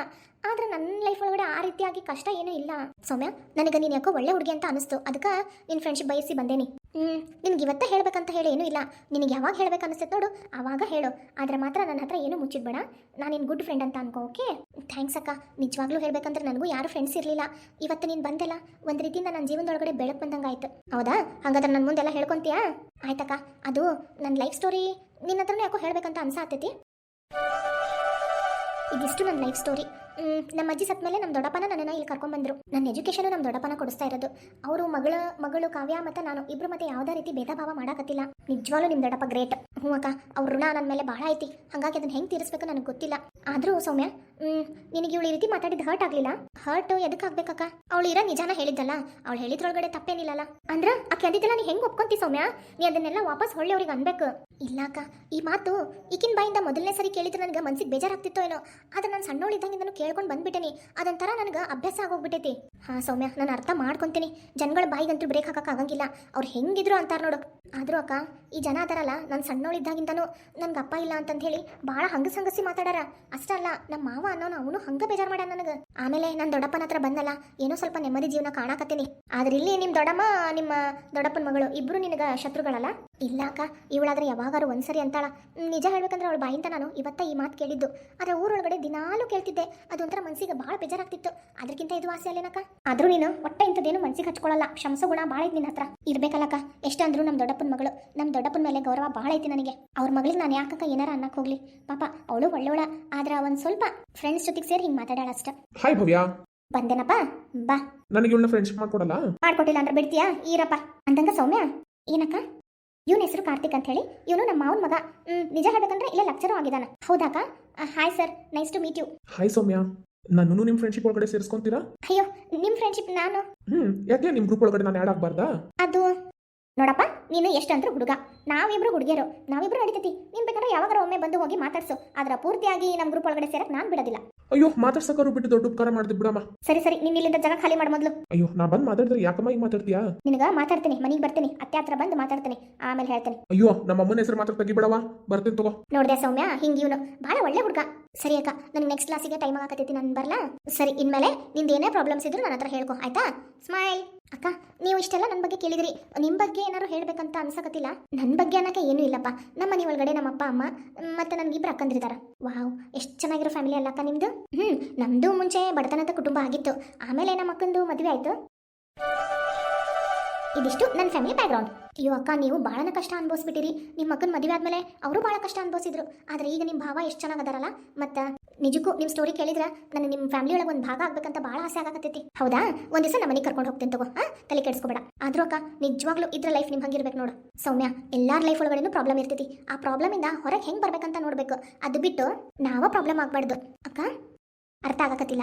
S1: ಆದ್ರೆ ನನ್ನ ಲೈಫ್ ಒಳಗಡೆ ಆ ರೀತಿಯಾಗಿ ಕಷ್ಟ ಏನೂ ಇಲ್ಲ. ಸೌಮ್ಯ, ನನಗೆ ನೀನು ಯಾಕೋ ಒಳ್ಳೆ ಹುಡುಗಿ ಅಂತ ಅನಿಸ್ತು. ಅದಕ್ಕೆ ನಿನ್ನ ಫ್ರೆಂಡ್ಶಿಪ್ ಬಯಸಿ ಬಂದೇನಿ. ಹ್ಮ್, ನಿನಗೆ ಇವತ್ತೇ ಹೇಳಬೇಕಂತ ಹೇಳಿ ಏನೂ ಇಲ್ಲ. ನಿನಗೆ ಯಾವಾಗ ಹೇಳಬೇಕು ಅನಿಸುತ್ತೆ ನೋಡು ಆವಾಗ ಹೇಳು. ಆದರೆ ಮಾತ್ರ ನನ್ನ ಹತ್ರ ಏನೂ ಮುಚ್ಚಿಡ್ಬೇಡ. ನಾನು ನಿನ್ನ ಗುಡ್ ಫ್ರೆಂಡ್ ಅಂತ ಅನ್ಕೋ ಓಕೆ ಥ್ಯಾಂಕ್ಸ್ ಅಕ್ಕ. ನಿಜವಾಗ್ಲೂ ಹೇಳಬೇಕಂದ್ರೆ ನನಗೂ ಯಾರು ಫ್ರೆಂಡ್ಸ್ ಇರಲಿಲ್ಲ. ಇವತ್ತು ನೀನು ಬಂದೆಲ್ಲ, ಒಂದು ರೀತಿಯಿಂದ ನನ್ನ ಜೀವನದೊಳಗಡೆ ಬೆಳಕು ಬಂದಂಗೆ ಆಯ್ತು ಹೌದಾ? ಹಾಗಾದ್ರೆ ನನ್ನ ಮುಂದೆಲ್ಲ ಹೇಳ್ಕೊಂತೀಯಾ? ಆಯ್ತಕ್ಕ. ಅದು ನನ್ನ ಲೈಫ್ ಸ್ಟೋರಿ ನಿನ್ನ ಹತ್ರನೇ ಯಾಕೋ ಹೇಳಬೇಕಂತ ಅನ್ಸಾತೈತಿ ಇದಿಷ್ಟು ನನ್ನ ಲೈಫ್ ಸ್ಟೋರಿ ನಮ್ಮ ಅಜ್ಜಿ ಸತ್ತ ಮೇಲೆ ನಮ್ಮ ದೊಡ್ಡಪ್ಪನ ನನ್ನನ್ನು ಇಲ್ಲಿ ಕರ್ಕೊಂಡ್ಬಂದ್ರು ನನ್ನ ಎಜುಕೇಷನ್ ನಮ್ಮ ದೊಡ್ಡಪ್ಪನ ಕೊಡಿಸ್ತಾ ಇರೋದು. ಅವರು ಮಗಳ, ಮಗಳು ಕಾವ್ಯ ಮತ್ತು ನಾನು ಇಬ್ಬರು ಮತ್ತೆ ಯಾವುದೇ ರೀತಿ ಭೇದ ಭಾವ ಮಾಡಕತ್ತಿಲ್ಲ. ನಿಜವಾಗ್ಲೂ ನಿಮ್ಮ ದೊಡ್ಡಪ್ಪ ಗ್ರೇಟ್ ಹ್ಞೂ ಅಕ್ಕ, ಅವ್ರ ಋಣ ನನ್ನ ಮೇಲೆ ಭಾಳ ಐತಿ. ಹಾಗಾಗಿ ಅದನ್ನ ಹೆಂಗೆ ತೀರಿಸ್ಬೇಕು ನನಗೆ ಗೊತ್ತಿಲ್ಲ. ಆದರೂ ಸೌಮ್ಯ ನಿನಗೆ ಇವಳು ಈ ರೀತಿ ಮಾತಾಡಿದ ಹರ್ಟ್ ಆಗಲಿಲ್ಲ? ಹರ್ಟ್ ಎದಕ್ಕೆ ಆಗ್ಬೇಕಕ್ಕ ಅವಳು ಇರೋ ನಿಜಾನ ಹೇಳಿದ್ದಲ್ಲ? ಅವಳು ಹೇಳಿದ್ರೊಳಗಡೆ ತಪ್ಪೇನಿಲ್ಲಲ್ಲ? ಅಂದ್ರೆ ಆಕೆ ಅಂದಿದ್ದಲ್ಲ ನೀ ಹೆಂಗೆ ಒಪ್ಕೊಂತಿ ಸೌಮ್ಯ? ನೀ ಅದನ್ನೆಲ್ಲ ವಾಪಸ್ ಹೊಳ್ಳಿ ಅವ್ರಿಗೆ ಅನ್ಬೇಕು. ಇಲ್ಲ ಅಕ್ಕ, ಈ ಮಾತು ಈಕಿನ ಬಾಯಿಂದ ಮೊದಲನೇ ಸರಿ ಕೇಳಿದ್ರೆ ನನಗೆ ಮನ್ಸಿಗೆ ಬೇಜಾರಾಗ್ತಿತ್ತೋ ಏನೋ? ಆದ್ರೆ ನಾನು ಸಣ್ಣವಳಿದ್ದಂಗಿಂದನು ಕೇಳ್ಕೊಂಡು ಬಂದ್ಬಿಟ್ಟೇನಿ. ಅದೊಂಥರ ನನಗೆ ಅಭ್ಯಾಸ ಆಗೋಗ್ಬಿಟ್ಟೈತಿ. ಹಾ, ಸೌಮ್ಯ, ನಾನು ಅರ್ಥ ಮಾಡ್ಕೊತೀನಿ. ಜನಗಳ ಬಾಯಿಗಂತೂ ಬ್ರೇಕ್ ಹಾಕಕ್ಕೆ ಆಗಂಗಿಲ್ಲ. ಅವ್ರು ಹೆಂಗಿದ್ರು ಅಂತಾರ ನೋಡು. ಆದರೂ ಅಕ್ಕ, ಈ ಜನ ಅದಾರಲ್ಲ, ನಾನು ಸಣ್ಣವಳಿದ್ದಾಗಿಂದನೂ ನನಗೆ ಅಪ್ಪ ಇಲ್ಲ ಅಂತಂತ ಹೇಳಿ ಭಾಳ ಹಂಗಸ್ ಸಂಗಸಿ ಮಾತಾಡಾರ. ಅಷ್ಟೇ ಅಲ್ಲ ನಮ್ಮ ಮಾವ ಅನ್ನೋನು ಅವನು ಹಂಗ ಬೇಜಾರು ಮಾಡ್ಯಾನ ನನಗೆ. ಆಮೇಲೆ ನನ್ನ ದೊಡ್ಡಪ್ಪನ ಹತ್ರ ಬಂದಲ್ಲ, ಏನೋ ಸ್ವಲ್ಪ ನೆಮ್ಮದಿ ಜೀವನ ಕಾಣಕತ್ತೀನಿ. ಆದ್ರೆ ಇಲ್ಲಿ ನಿಮ್ಮ ದೊಡ್ಡಮ್ಮ, ನಿಮ್ಮ ದೊಡ್ಡಪ್ಪನ ಮಗಳು, ಇಬ್ರು ನಿನಗೆ ಶತ್ರುಗಳಲ್ಲ? ಇಲ್ಲ ಅಕ್ಕ ಇವಳಾದ್ರೆ ಯಾವಾಗಾರು ಒಂದ್ಸರಿ ಅಂತಾಳ. ನಿಜ ಹೇಳ್ಬೇಕಂದ್ರೆ ಅವಳ ಬಾಯಿಂದ ನಾನು ಇವತ್ತ ಈ ಮಾತು ಕೇಳಿದ್ದು. ಆದ್ರೆ ಊರೊಳಗಡೆ ದಿನಾಲೂ ಕೇಳ್ತಿದ್ದೆ. ಅದೊಂಥರ ಮನ್ಸಿಗೆ ಭಾಳ ಬೇಜಾರಾಗ್ತಿತ್ತು. ಅದಕ್ಕಿಂತ ಇದು ಆಸೆ ಅಲ್ಲೇನಕ್ಕ? ಆದ್ರೂ ನೀನು ಒಟ್ಟ ಇಂಥದ್ದೇನು ಮನ್ಸಿಗೆ ಹಚ್ಕೊಳ್ಳಲ್ಲ ಕ್ಷಮಸ ಗುಣ ಭಾಳ ಐತಿ ನಿನ್ನ ಹತ್ರ. ಇರ್ಬೇಕಲ್ಲಕ್ಕ? ಎಷ್ಟಂದ್ರೂ ನಮ್ಮ ದೊಡ್ಡಪ್ಪನ ಮಗಳು. ನಮ್ಮ ದೊಡ್ಡಪ್ಪನ ಮೇಲೆ ಗೌರವ ಭಾಳ ಐತಿ ನನಗೆ. ಅವ್ರ ಮಗಳಿಗೆ ನಾನು ಯಾಕಕ್ಕ ಏನಾರ ಅನ್ನಕ್ಕೆ ಹೋಗ್ಲಿ. ಪಾಪ ಅವಳು ಒಳ್ಳೆವಳ ಆದ್ರೆ ಒಂದು ಸ್ವಲ್ಪ ಫ್ರೆಂಡ್ಸ್ ಜೊತೆಗೆ ಸೇರಿ ಹಿಂಗ್ ಮಾತಾಡಾಳ ಅಷ್ಟೇ.
S2: ಹಾಯ್ ಭವ್ಯ.
S1: ಬಂದೇನಪ್ಪ? ಬಾ.
S2: ನನಗೆ ಇವಳನ್ನ ಫ್ರೆಂಡ್ಶಿಪ್ ಮಾಡ್ಕೊಡಲ್ಲ?
S1: ಮಾಡ್ಕೊಟ್ಟಿಲ್ಲ ಅಂದ್ರೆ ಬಿಡ್ತೀಯಾ? ಈರಪ್ಪ. ಅಂದಂಗ ಸೌಮ್ಯ? ಏನಕ್ಕ? ಇವನ ಹೆಸರು ಕಾರ್ತಿಕ್ ಅಂತ ಹೇಳಿ ಇವನು ನಮ್ಮ ಮಾವನ ಮಗ. ಹ್ಮ್, ನಿಜ ಹೇಳ್ಬೇಕಂದ್ರೆ ಇಲ್ಲೇ ಲೆಕ್ಚರ್ ಆಗಿದ್ದಾನೆ. ಹೌದಾಕ hi sir nice to meet you
S2: hi Soumya ನಾನು ನಿಮ್ಮ ಫ್ರೆಂಡ್ಶಿಪ್ ಒಳಗಡೆ ಸೇರಿಸ್ಕೊಂತೀರಾ?
S1: ಅಯ್ಯೋ ನಿಮ್ಮ ಫ್ರೆಂಡ್ಶಿಪ್ ನಾನು?
S2: ಹ್ಮ್ ಯಾಕೆ ನಿಮ್ಮ ಗ್ರೂಪ್ ಒಳಗಡೆ ನಾನು ಆ್ಯಡ್ ಆಗ್ಬಾರ್ದಾ?
S1: ಅದು ನೋಡಪ್ಪ ನೀನು ಎಷ್ಟಂದ್ರೂ ಹುಡುಗ. ನಾವಿಬ್ರು ಹುಡುಗಿಯರು. ನಾವಿಬ್ರು ನಡೀತೈತಿ. ನಿಮ್ ಬೇಕಂದ್ರೆ ಯಾವಾಗ ಒಮ್ಮೆ ಬಂದು ಹೋಗಿ ಮಾತಾಡ್ಸು. ಆದ್ರ ಪೂರ್ತಿಯಾಗಿ ನಮ್ಮ ಗ್ರೂಪ್ ಒಳಗಡೆ ಸೇರಕ್ ನಾನು ಬಿಡೋದಿಲ್ಲ.
S2: ಅಯ್ಯೋ ಮಾತಾಡ್ಸಕ್ಕರು ಬಿಟ್ಟು ದೊಡ್ಡ ಉಪಕಾರ ಮಾಡಿದ್ ಬಿಡಮ್ಮ.
S1: ಸರಿ ಸರಿ ನೀನ್ ಇಲ್ಲಿಂದ ಜಾಗ ಖಾಲಿ ಮಾಡ್ ಮೊದ್ಲು.
S2: ಅಯ್ಯೋ ನಾ ಬಂದ್ ಮಾತಾಡಿದ್ರೆ ಯಾಕಮ್ಮ ಈಗ ಮಾತಾಡ್ತೀಯಾ?
S1: ನಿನಗ ಮಾತಾಡ್ತೀನಿ ಮನೆಗೆ ಬರ್ತೀನಿ ಅತ್ತೆ ಹತ್ರ ಬಂದು ಮಾತಾಡ್ತೀನಿ ಆಮೇಲೆ ಹೇಳ್ತೀನಿ.
S2: ಅಯ್ಯೋ ನಮ್ಮ ಅಮ್ಮನ ಹೆಸರು ಮಾತ್ರ ತೆಗಿಬಿಡವಾ ಬರ್ತೀನಿ ತಗೋ.
S1: ನೋಡ್ದೆ ಸೌಮ್ಯ ಹಿಂಗ ಇವನು ಬಹಳ ಒಳ್ಳೆ ಹುಡುಗ. ಸರಿ ಅಕ್ಕ ನನಗೆ ನೆಕ್ಸ್ಟ್ ಕ್ಲಾಸಿಗೆ ಟೈಮ್ ಆಗಕತ್ತೈತಿ ನನ್ ಬರಲಾ? ಸರಿ ಇನ್ಮೇಲೆ ನಿಂದ ಏನೇ ಪ್ರಾಬ್ಲಮ್ಸ್ ಇದ್ರು ನನ್ನ ಹತ್ರ ಹೇಳ್ಕೊ ಆಯ್ತಾ? ಸ್ಮೈಲ್ ಅಕ್ಕ, ನೀವು ಇಷ್ಟೆಲ್ಲ ನನ್ನ ಬಗ್ಗೆ ಕೇಳಿದ್ರಿ. ನಿಮ್ಮ ಬಗ್ಗೆ ಏನಾರು ಹೇಳಬೇಕಂತ ಅನ್ಸಕತ್ತಿಲ್ಲ? ನನ್ನ ಬಗ್ಗೆ ಅನ್ನಕ್ಕೆ ಏನೂ ಇಲ್ಲಪ್ಪ. ನಮ್ಮ ಮನೆ ಒಳಗಡೆ ನಮ್ಮ ಅಪ್ಪ, ಅಮ್ಮ, ಮತ್ತೆ ನನ್ಗೆ ನನಗಿಬ್ರು ಅಕ್ಕಂದಿರ್ತಾರೆ ವಾವ್, ಎಷ್ಟು ಚೆನ್ನಾಗಿರೋ ಫ್ಯಾಮಿಲಿ ಅಲ್ಲ ಅಕ್ಕ ನಿಮ್ದು? ಹ್ಞೂ ನಮ್ಮದು ಮುಂಚೆ ಬಡತನದ ಕುಟುಂಬ ಆಗಿತ್ತು. ಆಮೇಲೆ ನಮ್ಮ ಅಕ್ಕಂದು ಮದುವೆ ಆಯಿತು. ಇದಿಷ್ಟು ನನ್ನ ಫ್ಯಾಮಿಲಿ ಬ್ಯಾಕ್ಗ್ರೌಂಡ್ ಅಯ್ಯೋ ಅಕ್ಕ, ನೀವು ಭಾಳನ ಕಷ್ಟ ಅನ್ಭವಿಸ್ಬಿಟ್ಟಿರಿ. ನಿಮ್ಮ ಮಕ್ಕನ ಮದುವೆ ಆದ್ಮೇಲೆ ಅವರು ಭಾಳ ಕಷ್ಟ ಅನ್ಭವಿಸಿದ್ರು. ಆದ್ರೆ ಈಗ ನಿಮ್ಮ ಭಾವ ಎಷ್ಟು ಚೆನ್ನಾಗದಾರಲ್ಲ ಮತ್ತು ನಿಜಕ್ಕೂ ನಿಮ್ಮ ಸ್ಟೋರಿ ಕೇಳಿದ್ರೆ ನನಗೆ ನಿಮ್ಮ ಫ್ಯಾಮಿಲಿ ಒಳಗೆ ಒಂದು ಭಾಗ ಆಗ್ಬೇಕಂತ ಭಾಳ ಆಸೆ ಆಗಕತ್ತೈತಿ. ಹೌದಾ? ಒಂದು ದಿವಸ ನಮ್ಮ ಮನೆಗೆ ಕರ್ಕೊಂಡು ಹೋಗ್ತೀನಿ ತಗೋ, ಹಾಂ? ತಲೆ ಕೆಡಿಸ್ಕೋಬೇಡ. ಆದ್ರೂ ಅಕ್ಕ, ನಿಜವಾಗ್ಲೂ ಇದ್ರ ಲೈಫ್ ನಿಮ್ ಹಂಗಿರ್ಬೇಕು ನೋಡು. ಸೌಮ್ಯ, ಎಲ್ಲಾರ ಲೈಫ್ ಒಳಗಡೆನೂ ಪ್ರಾಬ್ಲಮ್ ಇರ್ತೈತಿ. ಆ ಪ್ರಾಬ್ಲಮ್ ಇಂದ ಹೊರಗೆ ಹೆಂಗೆ ಬರ್ಬೇಕಂತ ನೋಡಬೇಕು. ಅದು ಬಿಟ್ಟು ನಾವ ಪ್ರಾಬ್ಲಮ್ ಆಗಬಾರ್ದು. ಅಕ್ಕ, ಅರ್ಥ ಆಗಕತ್ತಿಲ್ಲ?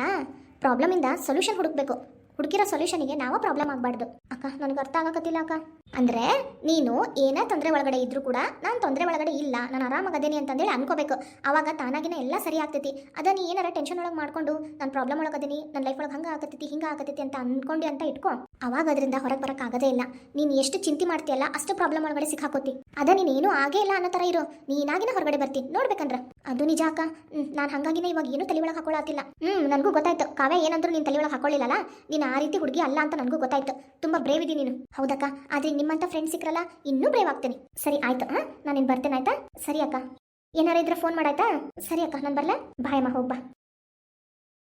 S1: ಪ್ರಾಬ್ಲಮ್ ಇಂದ ಸೊಲ್ಯೂಷನ್ ಹುಡುಕ್ಬೇಕು. ಹುಡುಕಿರೋ ಸೊಲ್ಯೂಷನಿಗೆ ನಾವು ಪ್ರಾಬ್ಲಮ್ ಆಗಬಾರ್ದು. ಅಕ್ಕ, ನನಗೆ ಅರ್ಥ ಆಗಕತ್ತಿಲ್ಲ ಅಕ್ಕ. ಅಂದ್ರೆ ನೀನು ಏನೇ ತೊಂದರೆ ಒಳಗಡೆ ಇದ್ರೂ ಕೂಡ ನಾನು ತೊಂದರೆ ಒಳಗಡೆ ಇಲ್ಲ, ನಾನು ಆರಾಮಾಗದೇನಿ ಅಂತಂದೇಳಿ ಅನ್ಕೋಬೇಕು. ಅವಾಗ ತಾನಾಗಿನ ಎಲ್ಲ ಸರಿ ಆಗ್ತೈತಿ. ಅದ ನೀ ಏನಾರ ಟೆನ್ಷನ್ ಒಳಗೆ ಮಾಡ್ಕೊಂಡು ನಾನು ಪ್ರಾಬ್ಲಮ್ ಒಳಗದೀನಿ ನನ್ನ ಲೈಫ್ ಒಳಗೆ ಹಂಗೆ ಆಗತೈತಿ ಹಿಂಗೆ ಆಗತೈತಿ ಅಂತ ಅನ್ಕೊಂಡು ಅಂತ ಇಟ್ಕೊ. ಅವಾಗ ಅದರಿಂದ ಹೊರಗೆ ಬರಕ್ ಆಗದೇ ಇಲ್ಲ. ನೀನು ಎಷ್ಟು ಚಿಂತೆ ಮಾಡ್ತೀಯಲ್ಲ ಅಷ್ಟು ಪ್ರಾಬ್ಲಮ್ ಒಳಗಡೆ ಸಿಕ್ಕಾಕೋತಿ. ಅದ ನೀನು ಏನೂ ಆಗೇ ಇಲ್ಲ ಅನ್ನೋ ಥರ ಇರೋ. ನೀನಾಗಿನ ಹೊರಗಡೆ ಬರ್ತಿ, ನೋಡ್ಬೇಕಂದ್ರ. ಅದು ನಿಜ ಅಕ್ಕ. ನಾನು ಹಂಗಾಗಿನ ಇವಾಗ ಏನು ತಲೆ ಒಳಗೆ ಹಾಕೊಳ್ಳತ್ತಿಲ್ಲ ಹ್ಞೂ ನನಗೂ ಗೊತ್ತಾಯ್ತು. ಕಾವೇ ಏನಂದ್ರೂ ನೀನು ತಲೆ ಒಳಗೆ ಹಾಕೊಳ್ಳಿಲ್ಲಲ್ಲ ನೀನು ಆ ರೀತಿ ಹುಡುಗಿ ಅಲ್ಲ ಅಂತ ನನಗೂ ಗೊತ್ತಾಯ್ತು. ತುಂಬಾ ಬ್ರೇವ್ ಇದೀನಿ ನೀನು. ಹೌದಕ್ಕ? ಆದ್ರೆ ನಿಮ್ಮಂತ ಫ್ರೆಂಡ್ಸ್ ಸಿಕ್ಕರಲ್ಲ ಇನ್ನೂ ಬ್ರೇವ್ ಆಗ್ತೀನಿ. ಸರಿ, ಆಯ್ತು ಹಾ ನಾನು ಇನ್ನು ಬರ್ತೇನೆ, ಆಯ್ತಾ? ಸರಿ ಅಕ್ಕ. ಏನಾರ ಇದ್ರೆ ಫೋನ್ ಮಾಡಾಯ್ತಾ? ಸರಿ ಅಕ್ಕ, ನಾನು ಬರ್ಲಾ? ಬಾಯಮ್ಮ ಹೋಗ್ಬಾ